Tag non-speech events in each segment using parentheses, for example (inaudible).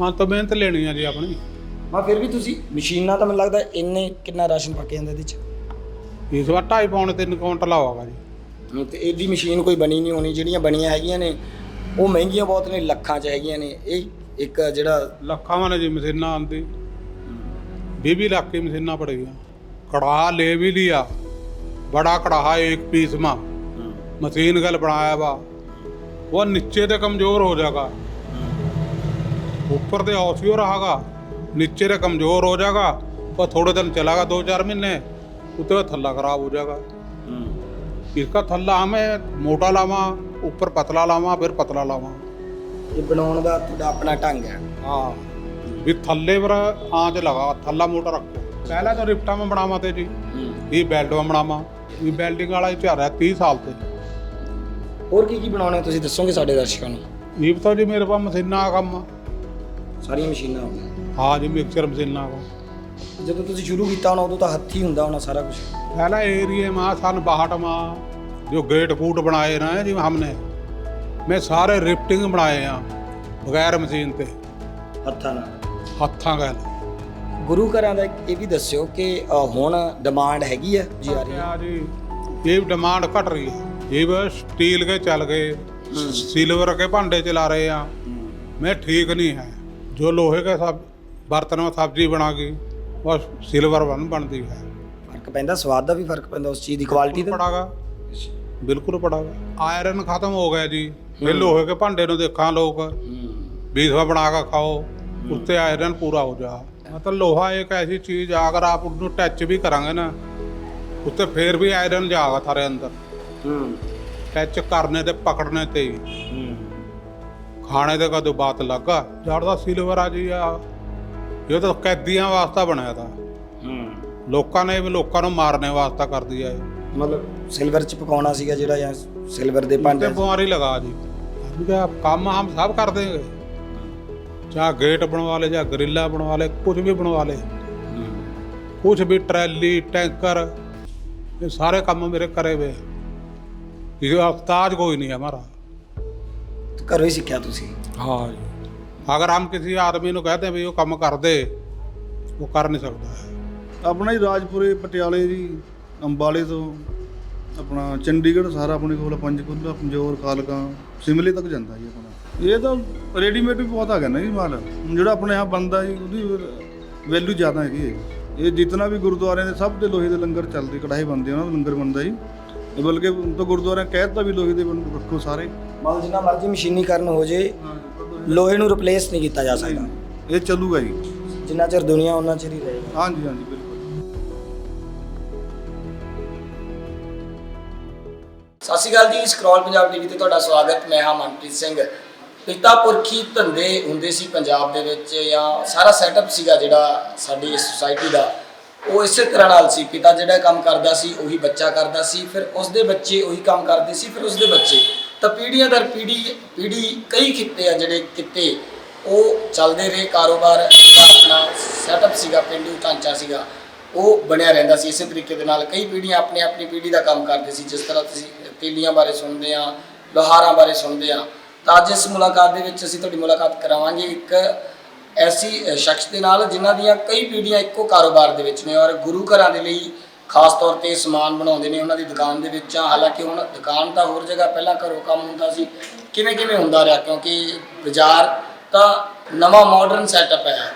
ਹਾਂ ਤਾਂ ਮਿਹਨਤ ਲੈਣੀ ਆ ਜੀ ਆਪਣੀ। ਮੈਂ ਫਿਰ ਵੀ ਤੁਸੀਂ ਮਸ਼ੀਨਾਂ ਤਾਂ ਮੈਨੂੰ ਲੱਗਦਾ ਇੰਨੇ ਕਿੰਨਾ ਰਾਸ਼ਨ ਪੱਕ ਜਾਂਦਾ ਇਹਦੇ ਚ? ਇਸ ਵਾਰ 2.5 ਪੌਣ 3 ਕੁਇੰਟਲ ਆਵਾਗਾ ਜੀ। ਹੁਣ ਤੇ ਇਹਦੀ ਮਸ਼ੀਨ ਕੋਈ ਬਣੀ ਨਹੀਂ ਹੋਣੀ ਜਿਹੜੀਆਂ ਬਣੀਆਂ ਹੈਗੀਆਂ ਨੇ ਉਹ ਮਹਿੰਗੀਆਂ ਬਹੁਤ ਨੇ ਲੱਖਾਂ ਚ ਹੈਗੀਆਂ ਨੇ। ਇਹ ਇੱਕ ਜਿਹੜਾ ਲੱਖਾਂ ਵਾਲੇ ਜੀ ਮਸ਼ੀਨਾਂ ਆਂਦੀ 20 ਲੱਖ ਦੀ ਮਸ਼ੀਨਾਂ ਪੜ ਗਈਆਂ ਕੜਾਹ ਲੈ ਵੀ ਲਿਆ। ਬੜਾ ਕੜਾਹ ਇੱਕ ਪੀਸ ਮਾ। ਮਸ਼ੀਨ ਗੱਲ ਬਣਾਇਆ ਵਾ। ਉਹ ਨੀਚੇ ਤੇ ਕਮਜ਼ੋਰ ਹੋ ਜਾਗਾ। ऊपर ते औसियो रहेगा नीचे ते कमजोर हो जाएगा और थोड़े दिन चलागा दो चार महीने उसके बाद थल्ला खराब हो जाएगा इसका थल्ला हमें मोटा लावा ऊपर पतला लावा फिर पतला लावा ਇਹ ਬਣਾਉਣ ਦਾ ਤੁਹਾਡਾ ਆਪਣਾ ਢੰਗ ਹੈ हाँ भी थल्ले पर आंच लगा थल्ला मोटा रखो पहले तो रिफ्टा में बनावा थे जी ये बेल्ट में बनावा ये बेल्डिंग वाला ही चल रहा है तीस साल से ਹੋਰ ਕੀ ਕੀ ਬਣਾਉਣੇ ਤੁਸੀਂ ਦੱਸੋਗੇ ਸਾਡੇ ਦਰਸ਼ਕਾਂ ਨੂੰ ये तो जी मेरे पास मशीना का कम आ। ਸਾਰੀਆਂ ਮਸ਼ੀਨਾਂ ਹੋ ਗਈਆਂ हाँ जी मिक्सर मशीना का ਜਦੋਂ ਤੁਸੀਂ ਸ਼ੁਰੂ ਕੀਤਾ ਹੋਣਾ ਉਦੋਂ ਤਾਂ ਹੱਥੀ ਹੁੰਦਾ ਹੋਣਾ ਸਾਰਾ ਕੁਝ पहला एरिया में सन बाहठ में जो गेट कूट बनाए ना जी हमने मैं सारे रिफ्टिंग बनाए हैं बगैर मशीन ते ਹੱਥਾਂ ਨਾਲ हत्था गैल ਗੁਰੂ ਘਰਾਂ ਦਾ ਇੱਕ ਇਹ ਵੀ ਦੱਸਿਓ ਕਿ ਅ, ਹੁਣ ਡਿਮਾਂਡ ਹੈਗੀ ਆ ਜੀ ਆ ਰਹੀ ਹੈ क्या जी ये डिमांड घट रही है ये बस स्टील के चल गए सिल्वर के भांडे चला रहे हैं में ठीक नहीं है जो लोहे के सब बर्तन में सब्जी बना गई बस सिल्वर बन बनती है ਫਰਕ ਪੈਂਦਾ ਸਵਾਦ ਦਾ ਵੀ ਫਰਕ ਪੈਂਦਾ ਉਸ ਚੀਜ਼ ਦੀ ਕੁਆਲਿਟੀ ਦਾ पड़ागा बिल्कुल पड़ागा आयरन खत्म हो गया जी फिर लोहे के भांडे ਨੂੰ ਦੇਖਾਂ ਲੋਕ बीसवा बना कर खाओ उससे आयरन पूरा हो जा मतलब लोहा एक ऐसी चीज है अगर आप उसको टच भी करांगे ना उससे फिर भी आयरन जाएगा थारे अंदर ਹੂੰ ਟੱਚ ਕਰਨੇ ਤੇ ਪਕੜਨੇ ਤੇ ਹੀ ਖਾਣੇ ਦੇ ਕਦੋਂ ਬਾਤ ਲੱਗਾ ਜੜਦਾ ਸਿਲਵਰ ਆ ਜੀ ਆ। ਇਹ ਤਾਂ ਕੈਦੀਆਂ ਵਾਸਤਾ ਬਣਾਇਆ ਤਾਂ। ਲੋਕਾਂ ਨੇ ਵੀ ਲੋਕਾਂ ਨੂੰ ਮਾਰਨੇ ਵਾਸਤਾ ਕਰਦੀ ਆ ਮਤਲਬ ਸਿਲਵਰ ਚ ਪਕਾਉਣਾ ਸੀਗਾ ਜਿਹੜਾ ਜਾਂ ਸਿਲਵਰ ਦੇ ਭਾਂਡੇ ਤੇ ਬਿਮਾਰੀ ਲਗਾ ਜੀ। ਜਿਹੜਾ ਕੰਮ ਹਮ ਸਭ ਕਰਦੇ ਦੇਗੇ ਜਾਂ ਗੇਟ ਬਣਵਾ ਲੇ ਜਾਂ ਗਰਿੱਲਾ ਬਣਵਾ ਲੇ ਕੁਝ ਵੀ ਬਣਵਾ ਲੇ ਕੁਝ ਵੀ ਟਰੈਲੀ ਟੈਂਕਰ ਇਹ ਸਾਰੇ ਕੰਮ ਮੇਰੇ ਕਰੇ ਹੋਏ ਇਹ ਉਸਤਾਦ ਕੋਈ ਨਹੀਂ ਹੈ ਹਮਾਰਾ ਘਰੋਂ ਹੀ ਸਿੱਖਿਆ ਤੁਸੀਂ हाँ जी अगर हम किसी आदमी को कहते हैं भी वो कम कर दे वो कर नहीं सकता है ਆਪਣਾ ਹੀ ਰਾਜਪੁਰੇ ਪਟਿਆਲੇ ਜੀ ਅੰਬਾਲੇ ਤੋਂ ਆਪਣਾ ਚੰਡੀਗੜ੍ਹ ਸਾਰਾ ਆਪਣੇ ਕੋਲ ਪੰਜਕੂਲਾ ਪੰਜੋਰ ਕਾਲਕਾ ਸਿਮਲੇ ਤੱਕ ਜਾਂਦਾ ਜੀ ਆਪਣਾ ਇਹ ਤਾਂ ਰੈਡੀਮੇਡ ਵੀ ਬਹੁਤ ਆ ਗਿਆ ਨਾ ਜੀ ਮਾਲ ਹੁਣ ਜਿਹੜਾ ਆਪਣੇ ਆਪ ਬਣਦਾ ਜੀ ਉਹਦੀ ਵੈਲਿਊ ਜ਼ਿਆਦਾ ਹੈਗੀ ਹੈ ਜੀ। ਇਹ ਜਿਤਨਾ ਵੀ ਗੁਰਦੁਆਰਿਆਂ ਦੇ ਸਭ ਦੇ ਲੋਹੇ ਦੇ ਲੰਗਰ ਚੱਲਦੇ ਕੜਾਹੇ ਬਣਦੇ ਉਹਨਾਂ ਦਾ ਲੰਗਰ ਬਣਦਾ ਜੀ ਇਹ ਬਲਕਿ ਹੁਣ ਤਾਂ ਗੁਰਦੁਆਰਿਆਂ ਕਹਿ ਦਿੱਤਾ ਵੀ ਲੋਹੇ ਦੇ ਬਣ- ਰੱਖੋ ਸਾਰੇ ਮਤਲਬ ਜਿੰਨਾ ਮਰਜ਼ੀ ਮਸ਼ੀਨੀਕਰਨ ਹੋ ਜੇ ਲੋਹੇ ਨੂੰ ਰਿਪਲੇਸ ਨਹੀਂ ਕੀਤਾ ਜਾ ਸਕਦਾ। ਇਹ ਚੱਲੂਗਾ ਜੀ। ਜਿੰਨਾ ਚਿਰ ਦੁਨੀਆ ਉਹਨਾਂ ਚਿਰ ਹੀ ਰਹੇਗਾ। ਹਾਂਜੀ ਹਾਂਜੀ ਬਿਲਕੁਲ। ਸਤਿ ਸ਼੍ਰੀ ਅਕਾਲ ਜੀ ਸਕਰੋਲ ਪੰਜਾਬ ਟੀਵੀ ਤੇ ਤੁਹਾਡਾ ਸਵਾਗਤ ਮੈਂ ਹਾਂ ਮਨਪ੍ਰੀਤ ਸਿੰਘ। ਪਿਤਾ ਪੁਰਖੀ ਧੰਦੇ ਹੁੰਦੇ ਸੀ ਪੰਜਾਬ ਦੇ ਵਿੱਚ ਜਾਂ ਸਾਰਾ ਸੈਟਅਪ ਸੀਗਾ ਜਿਹੜਾ ਸਾਡੀ ਸੁਸਾਇਟੀ ਦਾ। ਉਹ ਇਸੇ ਤਰ੍ਹਾਂ ਨਾਲ ਸੀ ਪਿਤਾ ਜਿਹੜਾ ਕੰਮ ਕਰਦਾ ਸੀ ਉਹੀ ਬੱਚਾ ਕਰਦਾ ਸੀ ਫਿਰ ਉਸਦੇ ਬੱਚੇ ਉਹੀ ਕੰਮ ਕਰਦੇ ਸੀ ਫਿਰ ਉਸਦੇ ਬੱਚੇ। ਤਾਂ ਪੀੜ੍ਹੀਆਂ ਦਰ ਪੀੜ੍ਹੀ ਪੀੜ੍ਹੀ ਕਈ ਕਿੱਤੇ ਆ ਜਿਹੜੇ ਕਿੱਤੇ ਉਹ ਚੱਲਦੇ ਰਹੇ, ਕਾਰੋਬਾਰ ਜਿਹੜਾ ਆਪਣਾ ਸੈਟਅਪ ਸੀਗਾ, ਪਿੰਡੂ ਢਾਂਚਾ ਸੀਗਾ, ਉਹ ਬਣਿਆ ਰਹਿੰਦਾ ਸੀ। ਇਸੇ ਤਰੀਕੇ ਦੇ ਨਾਲ ਕਈ ਪੀੜ੍ਹੀਆਂ ਆਪਣੀ ਆਪਣੀ ਪੀੜ੍ਹੀ ਦਾ ਕੰਮ ਕਰਦੇ ਸੀ। ਜਿਸ ਤਰ੍ਹਾਂ ਤੁਸੀਂ ਤੇਲੀਆਂ ਬਾਰੇ ਸੁਣਦੇ ਆ, ਲੋਹਾਰਾਂ ਬਾਰੇ ਸੁਣਦੇ ਆ, ਤਾਂ ਅੱਜ ਇਸ ਮੁਲਾਕਾਤ ਦੇ ਵਿੱਚ ਅਸੀਂ ਤੁਹਾਡੀ ਮੁਲਾਕਾਤ ਕਰਾਵਾਂਗੇ ਇੱਕ ਐਸੀ ਸ਼ਖਸ ਦੇ ਨਾਲ, ਜਿਨ੍ਹਾਂ ਦੀਆਂ ਕਈ ਪੀੜ੍ਹੀਆਂ ਇੱਕੋ ਕਾਰੋਬਾਰ ਦੇ ਵਿੱਚ ਨੇ ਔਰ ਗੁਰੂ ਘਰਾਂ ਦੇ ਲਈ ਖਾਸ ਤੌਰ ਤੇ ਸਮਾਨ ਬਣਾਉਂਦੇ ਨੇ ਉਹਨਾਂ ਦੀ ਦੁਕਾਨ ਦੇ ਵਿੱਚ ਆ ਹਾਲਾਂਕਿ ਹੁਣ ਦੁਕਾਨ ਤਾਂ ਹੋਰ ਜਗ੍ਹਾ ਪਹਿਲਾਂ ਘਰੋਂ ਕੰਮ ਹੁੰਦਾ ਸੀ, ਕਿਵੇਂ ਕਿਵੇਂ ਹੁੰਦਾ ਰਿਹਾ? ਕਿਉਂਕਿ ਬਾਜ਼ਾਰ ਤਾਂ ਨਵਾਂ ਮਾਡਰਨ ਸੈਟਅਪ ਹੈ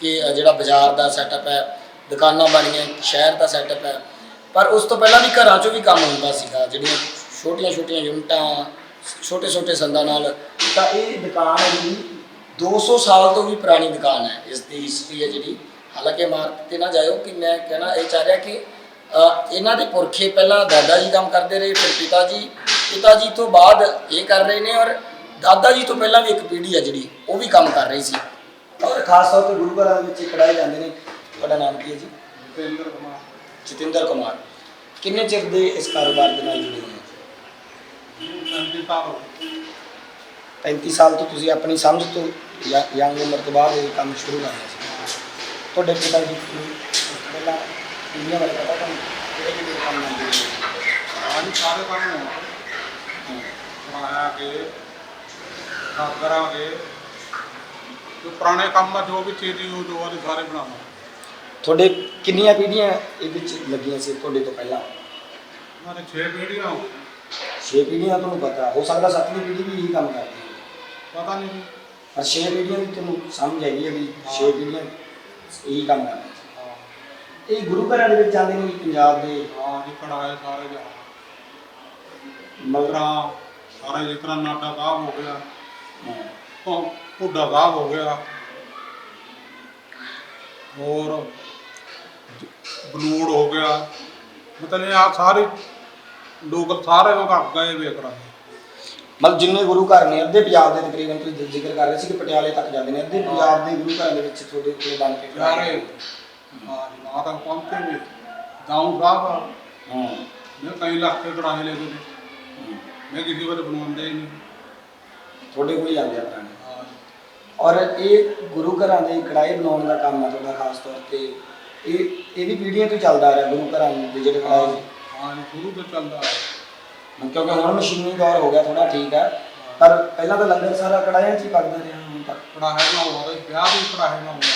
ਕਿ ਜਿਹੜਾ ਬਾਜ਼ਾਰ ਦਾ ਸੈਟਅਪ ਹੈ, ਦੁਕਾਨਾਂ ਬਣੀਆਂ, ਸ਼ਹਿਰ ਦਾ ਸੈਟਅਪ ਹੈ। ਪਰ ਉਸ ਤੋਂ ਪਹਿਲਾਂ ਵੀ ਘਰਾਂ 'ਚੋਂ ਵੀ ਕੰਮ ਹੁੰਦਾ ਸੀਗਾ, ਜਿਹੜੀਆਂ ਛੋਟੀਆਂ ਛੋਟੀਆਂ ਯੂਨਿਟਾਂ, ਛੋਟੇ ਛੋਟੇ ਸੰਦਾਂ ਨਾਲ। ਤਾਂ ਇਹ ਦੁਕਾਨ ਹੈ ਜਿਹੜੀ 200 ਸਾਲ ਤੋਂ ਵੀ ਪੁਰਾਣੀ ਦੁਕਾਨ ਹੈ, ਇਸ ਦੀ ਹਿਸਟਰੀ ਹੈ ਜਿਹੜੀ। ਹਾਲਾਂਕਿ ਮਾਰਕੀਟ ਤੇ ਨਾ ਜਾਇਓ ਕਿ ਮੈਂ ਕਹਿਣਾ ਇਹ ਚਾਹ ਰਿਹਾ ਕਿ ਇਹਨਾਂ ਦੇ ਪੁਰਖੇ ਪਹਿਲਾਂ ਦਾਦਾ ਜੀ ਕੰਮ ਕਰਦੇ ਰਹੇ ਫਿਰ ਪਿਤਾ ਜੀ। ਪਿਤਾ ਜੀ ਤੋਂ ਬਾਅਦ ਇਹ ਕਰ ਰਹੇ ਨੇ ਔਰ ਦਾਦਾ ਜੀ ਤੋਂ ਪਹਿਲਾਂ ਵੀ ਇੱਕ ਪੀੜ੍ਹੀ ਹੈ ਜਿਹੜੀ ਉਹ ਵੀ ਕੰਮ ਕਰ ਰਹੀ ਸੀ। ਔਰ ਖਾਸ ਤੌਰ ਤੇ ਗੁਰੂ ਘਰਾਂ ਵਿੱਚ ਕਢਾਏ ਜਾਂਦੇ ਨੇ। ਤੁਹਾਡਾ ਨਾਮ ਕੀ ਹੈ ਜੀ? ਜਤਿੰਦਰ ਕੁਮਾਰ। ਜਤਿੰਦਰ ਕੁਮਾਰ। ਕਿੰਨੇ ਚਿਰ ਦੇ ਇਸ ਕਾਰੋਬਾਰ ਦੇ ਨਾਲ ਜੁੜੇ ਹੋ? 35 ਸਾਲ ਤੋਂ ਤੁਸੀਂ ਆਪਣੀ ਸਮਝ ਤੋਂ ਯੰਗ ਉਮਰ ਤੋਂ ਬਾਅਦ ਇਹ ਕੰਮ ਸ਼ੁਰੂ ਕਰ ਲਿਆ ਸੀ। ਤੁਹਾਡੇ ਪਿਤਾ ਜੀ ਦੁਨੀਆ ਬਾਰੇ ਪਤਾ ਤੁਹਾਨੂੰ? ਕਿਹੜੇ ਕਿਹੜੇ ਕੰਮ ਹੁੰਦੇ ਨੇ। ਆਹ ਸਾਰੇ ਕੰਮ ਨੇ। ਮਾਇਆ ਕੇ ਕਰਾਂਗੇ ਜੋ ਪੁਰਾਣੇ ਕੰਮ ਦਾ ਜੋ ਵੀ ਚੀਜ਼ ਯੂਜ਼ ਹੋਆ ਦੇ ਸਾਰੇ ਬਣਾਵਾਂ ਤੁਹਾਡੇ ਕਿੰਨੀਆਂ ਪੀੜ੍ਹੀਆਂ ਇਹਦੇ ਚ ਲੱਗੀਆਂ ਸੀ ਤੁਹਾਡੇ ਤੋਂ ਪਹਿਲਾਂ? ਮਾਰੇ 6 ਪੀੜ੍ਹੀਆਂ ਹੋ ਗਈਆਂ। 6 ਪੀੜ੍ਹੀਆਂ ਤੁਹਾਨੂੰ ਪਤਾ ਹੋ ਸਕਦਾ ਸੱਤਵੀਂ ਪੀੜ੍ਹੀ ਵੀ ਇਹੀ ਕੰਮ ਕਰਦੀ ਹੈ ਪਤਾ ਨਹੀਂ ਪਰ 6 ਪੀੜ੍ਹੀਆਂ ਦੀ ਤੁਹਾਨੂੰ ਸਮਝ ਹੈਗੀ ਹੈ ਵੀ 6 ਪੀੜ੍ਹੀਆਂ ਇਹੀ ਕੰਮ ਕਰਦੀ ਇਹ ਗੁਰੂ ਘਰਾਂ ਦੇ ਵਿੱਚ ਜਾਂਦੇ ਨੇ ਜੀ ਪੰਜਾਬ ਦੇ? ਹਾਂ ਜੀ ਕੜਾਏ ਸਾਰੇ ਜਾ ਮਗਰ ਸਾਰੇ ਤਰ੍ਹਾਂ ਨਾਟਾ ਸਾਹਿਬ ਹੋ ਗਿਆ। ਹਾਂ, ਭੁ- ਭੁੱਡਾ ਸਾਹਿਬ ਹੋ ਗਿਆ। ਹੋਰ ਬਲੂੜ ਹੋ ਗਿਆ। ਮਤਲਬ ਆ ਸਾਰੇ ਲੋਕ ਸਾਰੇ ਉਹ ਕਰ ਗਏ ਵੇਖ ਰਹੇ ਮਤਲਬ ਜਿੰਨੇ ਗੁਰੂ ਘਰ ਨੇ ਅੱਧੇ ਪੰਜਾਬ ਦੇ ਤਕਰੀਬਨ ਤੁਸੀਂ ਜ਼ਿਕਰ ਕਰ ਰਹੇ ਸੀ ਕਿ ਪਟਿਆਲੇ ਤੱਕ ਜਾਂਦੇ ਨੇ ਅੱਧੇ ਪੰਜਾਬ ਦੇ ਗੁਰੂ ਘਰਾਂ ਦੇ ਵਿੱਚ ਤੁਹਾਡੇ ਕੋਲ ਬਣ ਕੇ ਯਾਰੇ ਹਾਂ ਪਹੁੰਚੇ ਵੀ ਦਾਊਂ ਸਾਹਿਬ ਆ, ਹਾਂ ਮੈਂ ਕਈ ਲੱਖ ਕੇ ਕੜਾਹੇ ਲੈ ਗਏ ਨੇ ਮੈਂ ਕਿਸੇ ਵੇਲੇ ਬਣਵਾਉਂਦੇ ਹੀ ਨਹੀਂ। ਤੁਹਾਡੇ ਕੋਲ ਹੀ ਆ ਪੁਰਾਣੇ। ਹਾਂ। ਔਰ ਇਹ ਗੁਰੂ ਘਰਾਂ ਦੇ ਕੜਾਏ ਬਣਾਉਣ ਦਾ ਕੰਮ ਆ ਤੁਹਾਡਾ ਖਾਸ ਤੌਰ ਤੇ। ਇਹ ਇਹ ਵੀ ਪੀੜ੍ਹੀਆਂ ਤੋਂ ਚੱਲਦਾ ਆ ਰਿਹਾ ਗੁਰੂ ਘਰਾਂ ਦੇ ਜਿਹੜੇ ਕੜਾਏ ਨੇ ਹਾਂ ਸ਼ੁਰੂ ਤੋਂ ਚੱਲਦਾ ਹੈ। ਕਿਉਂਕਿ ਹੁਣ ਮਸ਼ੀਨੀ ਦੌਰ ਹੋ ਗਿਆ ਥੋੜਾ ਠੀਕ ਹੈ ਪਰ ਪਹਿਲਾਂ ਤਾਂ ਲੰਗਰ ਸਾਰਾ ਕੜਾਇਆਂ 'ਚ ਹੀ ਪੱਕਦਾ ਰਿਹਾ ਹੁਣ ਤੱਕ ਕੜਾਹੇ ਨਾਲ ਹੋ ਰਿਹਾ ਵਿਆਹ ਵੀ ਕੜਾਹੇ ਨਾਲ ਹੁੰਦਾ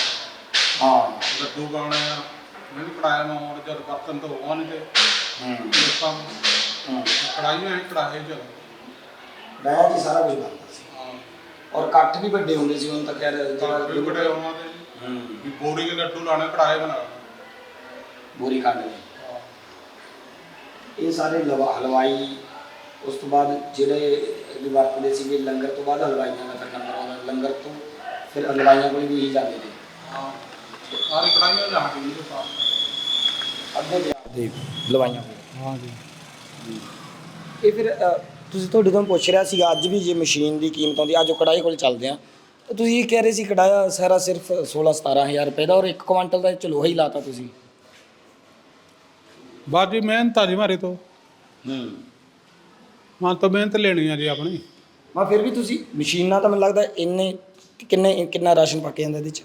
ਹਾਂ। ਲੱਡੂ ਗਾਣੇ ਆ। ਮੈਂ ਵੀ ਕੜਾਹੇ ਨਾਲ ਹੋਣ ਜਦ ਬਰਤਨ ਤੋਂ ਹੋਣ ਤੇ। ਹੂੰ। ਲੋਕਾਂ ਹੂੰ। ਕੜਾਹੀਆਂ ਹੀ ਕੜਾਹੇ ਚ ਕੜਾਇਆਂ 'ਚ ਹੀ ਸਾਰਾ ਕੁਝ ਬਣਦਾ ਸੀ। ਔਰ ਕੱਠ ਵੀ ਵੱਡੇ ਹੁੰਦੇ ਸੀ ਹੁਣ ਤਾਂ ਖੈਰ ਜਿਹੜਾ ਵੀ ਬੜੇ ਉਹਨਾਂ ਦੇ ਹੂੰ। ਵੀ ਬੋਰੀ ਦੇ ਲੱਡੂ ਲਾਣੇ ਕੜਾਹੇ ਬਣਾ ਬੋਰੀ ਖੰਡ ਦੇ ਇਹ ਸਾਰੇ ਲਵਾ ਹਲਵਾਈ ਉਸ ਤੋਂ ਬਾਅਦ ਜਿਹੜੇ ਵੀ ਵਰਤਦੇ ਸੀਗੇ ਲੰਗਰ ਤੋਂ ਬਾਅਦ ਹਲਵਾਈਆਂ ਦਾ ਨੰਬਰ ਆਉਂਦਾ ਲੰਗਰ ਤੋਂ ਫਿਰ ਹਲਵਾਈਆਂ ਕੋਲ ਵੀ ਇਹੀ ਜਾਂਦੇ ਨੇ। ਹਾਂ। ਸਾਰੇ ਲਾ ਕੇ ਦੇ ਹਾਂ ਜੀ। ਇਹ ਫਿਰ ਅ, ਤੁਸੀਂ ਤੁਹਾਡੇ ਤੋਂ ਪੁੱਛ ਰਿਹਾ ਸੀਗਾ ਅੱਜ ਵੀ ਜੇ ਮਸ਼ੀਨ ਦੀ ਕੀਮਤ ਆਉਂਦੀ ਅੱਜ ਉਹ ਕੜਾਈ ਕੋਲ ਚੱਲਦੇ ਆ। ਤਾਂ ਤੁਸੀਂ ਇਹ ਕਹਿ ਰਹੇ ਸੀ ਕੜਾਇਆ ਸਾਰਾ ਸਿਰਫ 16 17000 ਰੁਪਏ ਦਾ ਔਰ 1 ਕੁਆਂਟਲ ਦਾ ਚਲੋ ਹੀ ਲਾਤਾ ਤੁਸੀਂ। ਬਾਜੀ ਮਿਹਨਤ ਆ ਜੀ ਮਾਰੇ ਤੋਂ। ਹੂੰ। ਮਨ ਤੋਂ ਮਿਹਨਤ ਲੈਣੀ ਆ ਜੀ ਆਪਣੀ। ਮਾ ਫਿਰ ਵੀ ਤੁਸੀਂ ਮਸ਼ੀਨਾਂ ਤਾਂ ਮੈਨੂੰ ਲੱਗਦਾ ਇੰਨੇ ਕਿੰਨੇ ਕਿੰਨਾ ਰਾਸ਼ਨ ਪੱਕ ਜਾਂਦਾ ਇਹਦੇ ਚ?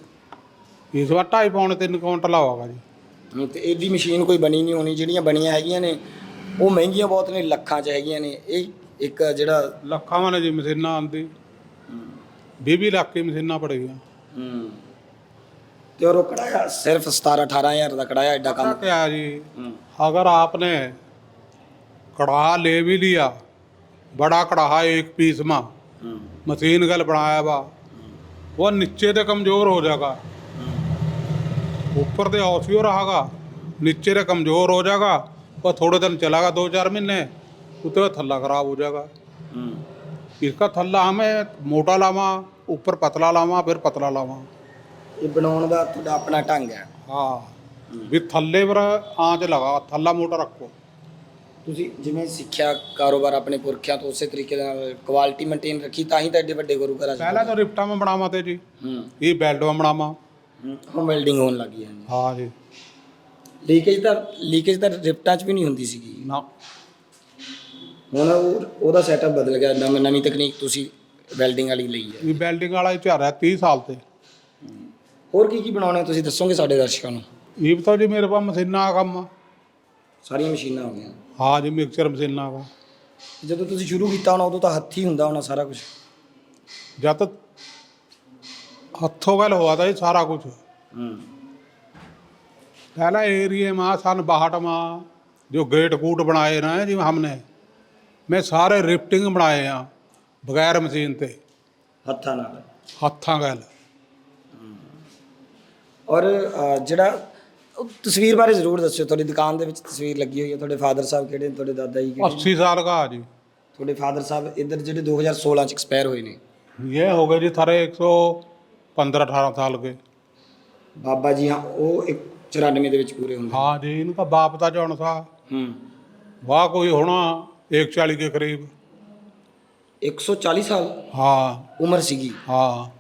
ਇਸ ਵਾਰ ਢਾਈ ਪੌਣੇ ਤਿੰਨ ਕੁਇੰਟਲ ਆਵਾਗਾ ਜੀ ਹੂੰ, ਤੇ ਇਹਦੀ ਮਸ਼ੀਨ ਕੋਈ ਬਣੀ ਨਹੀਂ ਹੋਣੀ ਜਿਹੜੀਆਂ ਬਣੀਆਂ ਹੈਗੀਆਂ ਨੇ ਉਹ ਮਹਿੰਗੀਆਂ ਬਹੁਤ ਨੇ ਲੱਖਾਂ ਚ ਹੈਗੀਆਂ ਨੇ ਇਹ ਇੱਕ ਜਿਹੜਾ ਲੱਖਾਂ ਵਾਲੇ ਜੀ ਮਸ਼ੀਨਾਂ ਆਂਦੀ 20 ਲੱਖ ਦੀ ਮਸ਼ੀਨਾਂ ਪੜੀਆਂ ਹੂੰ ਤੇ ਔਰ ਉਹ ਕੜਾਇਆ ਸਿਰਫ 17 18000 ਦਾ ਕੜਾਇਆ ਐਡਾ ਕੰਮ क्या जी ਹੂੰ अगर आपने कढ़ा ले भी लिया बड़ा कढ़ा एक पीस में ਹੂੰ मशीन गल बनाया वा वो नीचे ते कमजोर हो जाएगा ऊपर ते औसियो रहेगा नीचे ते कमजोर हो जाएगा वो थोड़े दिन चलेगा दो चार महीने उसके बाद थल्ला खराब हो जाएगा ਹੂੰ इसका थल्ला हमें मोटा लावा ऊपर पतला लावा फिर पतला लावा ਇਹ ਬਣਾਉਣ ਦਾ ਤੁਹਾਡਾ ਆਪਣਾ ਢੰਗ ਹੈ हाँ भी थल्ले पर आँच लगा थल्ला मोटा रखो ਤੁਸੀਂ ਜਿਵੇਂ ਸਿੱਖਿਆ ਕਾਰੋਬਾਰ ਆਪਣੇ ਪੁਰਖਿਆਂ ਤੋਂ ਉਸੇ ਤਰੀਕੇ ਦੇ ਨਾਲ ਕੁਆਲਿਟੀ ਮੇਨਟੇਨ ਰੱਖੀ ਤਾਂ ਹੀ ਤਾਂ ਐਡੇ ਵੱਡੇ ਗੁਰੂ ਘਰਾਂ ਚ पहले तो रिफ्टा में बनावा थे जी ਹੂੰ ये बेल्ट में बनावा ਹੁਣ ਵੈਲਡਿੰਗ ਹੋਣ ਲੱਗੀ ਹਾਂਜੀ। ਹਾਂ ਜੀ। ਲੀਕੇਜ ਤਾਂ ਲੀਕੇਜ ਤਾਂ ਰਿਪਟਾਂ 'ਚ ਵੀ ਨਹੀਂ ਹੁੰਦੀ ਸੀਗੀ। ਨਾ। ਹੁਣ ਉਹ- ਉਹਦਾ ਸੈਟਅਪ ਬਦਲ ਗਿਆ ਨਵੀਂ ਨਵੀਂ ਤਕਨੀਕ ਤੁਸੀਂ ਵੈਲਡਿੰਗ ਵਾਲੀ ਲਈ ਹੈ। ਇਹ ਵੈਲਡਿੰਗ ਵਾਲਾ ਇਤਿਹਾਰ ਹੈ 30 ਸਾਲ ਤੇ। ਹੋਰ ਕੀ ਕੀ ਬਣਾਉਣੇ ਤੁਸੀਂ ਦੱਸੋਗੇ ਸਾਡੇ ਦਰਸ਼ਕਾਂ ਨੂੰ? ਇਹ ਬਤਾਓ ਜੀ ਮੇਰੇ ਕੋਲ ਮਸ਼ੀਨਾਂ ਦਾ ਕੰਮ ਸਾਰੀਆਂ ਮਸ਼ੀਨਾਂ ਹੋ ਗਈਆਂ। ਹਾਂ ਜੀ ਮਿਕਸਚਰ ਮਸ਼ੀਨਾਂ ਦਾ। ਜਦੋਂ ਤੁਸੀਂ ਸ਼ੁਰੂ ਕੀਤਾ ਹੋਣਾ ਉਦੋਂ ਤਾਂ ਹੱਥੀ ਹੁੰਦਾ ਹੋਣਾ ਸਾਰਾ ਕੁਝ ਜਦ ਤੱਕ हथों गल हुआ था ये सारा कुछ ਹੂੰ पहला एरिया में सन बाहठ में जो गेट कूट बनाए ना जी हमने मैं सारे रिफ्टिंग बनाए हैं बगैर मशीन ते ਹੱਥਾਂ ਨਾਲ हत्थां गल ਔਰ ਅ, ਜਿਹੜਾ ਉਹ ਤਸਵੀਰ ਬਾਰੇ ਜ਼ਰੂਰ ਦੱਸਿਓ ਤੁਹਾਡੀ ਦੁਕਾਨ ਦੇ ਵਿੱਚ ਤਸਵੀਰ ਲੱਗੀ ਹੋਈ ਹੈ ਤੁਹਾਡੇ ਫਾਦਰ ਸਾਹਿਬ ਕਿਹੜੇ ਨੇ ਤੁਹਾਡੇ ਦਾਦਾ ਜੀ ਕਿਹੜੇ ਨੇ? अस्सी साल का जी ਤੁਹਾਡੇ ਫਾਦਰ ਸਾਹਿਬ ਇੱਧਰ ਜਿਹੜੇ 2016 ਚ ਐਕਸਪਾਇਰ ਹੋਏ ਨੇ ये हो गए जी थारे एक 15 18 ਸਾਲ ਕੇ ਬਾਬਾ ਜੀ ਹਾਂ ਉਹ ਇੱਕ 94 ਦੇ ਵਿੱਚ ਪੂਰੇ ਹੁੰਦੇ। ਹਾਂ ਜੀ ਇਹਨੂੰ ਤਾਂ ਬਾਪ ਦਾ ਜਾਣ ਸਾ ਹੂੰ। ਵਾਹ ਕੋਈ ਹੋਣਾ 140 ਦੇ ਕਰੀਬ। 140 ਸਾਲ ਹਾਂ। ਉਮਰ ਸੀਗੀ। ਹਾਂ।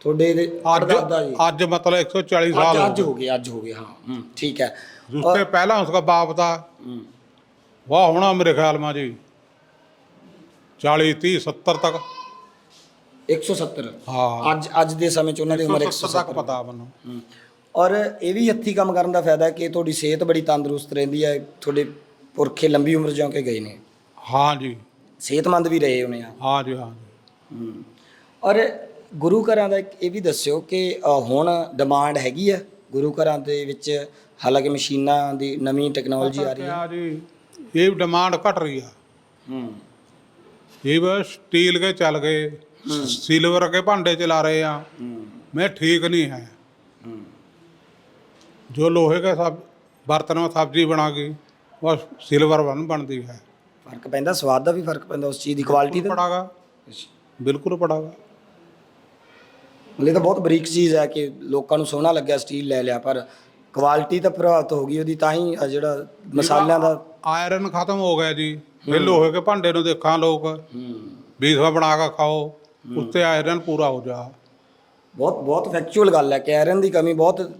ਤੁਹਾਡੇ ਦੇ ਅੱਜ ਅੱਜ ਮਤਲਬ 140 ਸਾਲ ਅੱਜ ਹੋ ਗਏ ਅੱਜ ਹੋ ਗਏ ਹਾਂ ਹੂੰ ਠੀਕ ਹੈ। ਉਸਤੇ ਪਹਿਲਾਂ ਉਸਦਾ ਬਾਪ ਦਾ। ਹੂੰ। ਵਾਹ ਹੋਣਾ ਮੇਰੇ ਖਿਆਲ ਮਾ ਜੀ। 40 30 70 ਤੱਕ। 170 हाँ ਅੱਜ ਅੱਜ ਦੇ ਸਮੇਂ ਚ ਉਹਨਾਂ ਦੀ ਉਮਰ 170 तक 170 पता मैनू ਹਮ, ਔਰ ਇਹ ਵੀ ਹੱਥੀ ਕੰਮ ਕਰਨ ਦਾ ਫਾਇਦਾ ਹੈ ਕਿ ਤੁਹਾਡੀ ਸਿਹਤ ਬੜੀ ਤੰਦਰੁਸਤ ਰਹਿੰਦੀ ਹੈ ਤੁਹਾਡੇ ਪੁਰਖੇ ਲੰਬੀ ਉਮਰ ਜਿਉਂ ਕੇ ਗਏ ਨੇ हाँ जी ਸਿਹਤਮੰਦ ਵੀ ਰਹੇ ਹੋਣੇ ਆ हाँ जी हाँ जी ਹਮ, ਔਰ ਗੁਰੂ ਘਰਾਂ ਦਾ ਇੱਕ ਇਹ ਵੀ ਦੱਸਿਓ ਕਿ ਅ, ਹੁਣ ਡਿਮਾਂਡ ਹੈਗੀ ਆ ਗੁਰੂ ਘਰਾਂ ਦੇ ਵਿੱਚ ਹਾਲਾਂਕਿ ਮਸ਼ੀਨਾਂ ਦੀ ਨਵੀਂ ਟੈਕਨੋਲੋਜੀ ਆ ਰਹੀ ਹੈ ਕਿਆ ਜੀ ਇਹ ਡਿਮਾਂਡ ਘਟ ਰਹੀ ਆ ਹੂੰ ਇਹ ਵਾ स्टील के चल गए सिल्वर के भांडे चला रहे हैं ਹੂੰ मैं ठीक नहीं है ਹੂੰ जो लोहे के सब बर्तन में सब्जी बना गई वह सिल्वर बन बनती है ਫਰਕ ਪੈਂਦਾ ਸਵਾਦ ਦਾ ਵੀ ਫਰਕ ਪੈਂਦਾ ਉਸ ਚੀਜ਼ ਦੀ ਕੁਆਲਿਟੀ ਦਾ पड़ागा बिल्कुल पड़ागा ਮਤਲਬ ਇਹ ਤਾਂ ਬਹੁਤ ਬਰੀਕ ਚੀਜ਼ ਹੈ ਕਿ ਲੋਕਾਂ ਨੂੰ ਸੋਹਣਾ ਲੱਗਿਆ ਸਟੀਲ ਲੈ ਲਿਆ ਪਰ ਕੁਆਲਿਟੀ ਤਾਂ ਪ੍ਰਭਾਵਿਤ ਹੋ ਗਈ ਉਹਦੀ ਤਾਂ ਹੀ ਆਹ ਜਿਹੜਾ ਮਸਾਲਿਆਂ ਦਾ ਆਇਰਨ ਖਤਮ ਹੋ ਗਿਆ ਜੀ ਇਹ ਲੋਹੇ ਕੇ ਭਾਂਡੇ ਨੂੰ ਦੇਖਾਂ ਲੋਕ ਹੂੰ ਬੀਸਵਾ ਬਣਾ ਕੇ ਖਾਓ ਉੱਤੇ ਆਇਰਨ ਪੂਰਾ ਹੋ ਜਾ। ਬਹੁਤ ਬਹੁਤ ਫੈਕਚੁਅਲ ਗੱਲ ਹੈ ਕਿ ਆਇਰਨ ਦੀ ਕਮੀ ਬਹੁਤ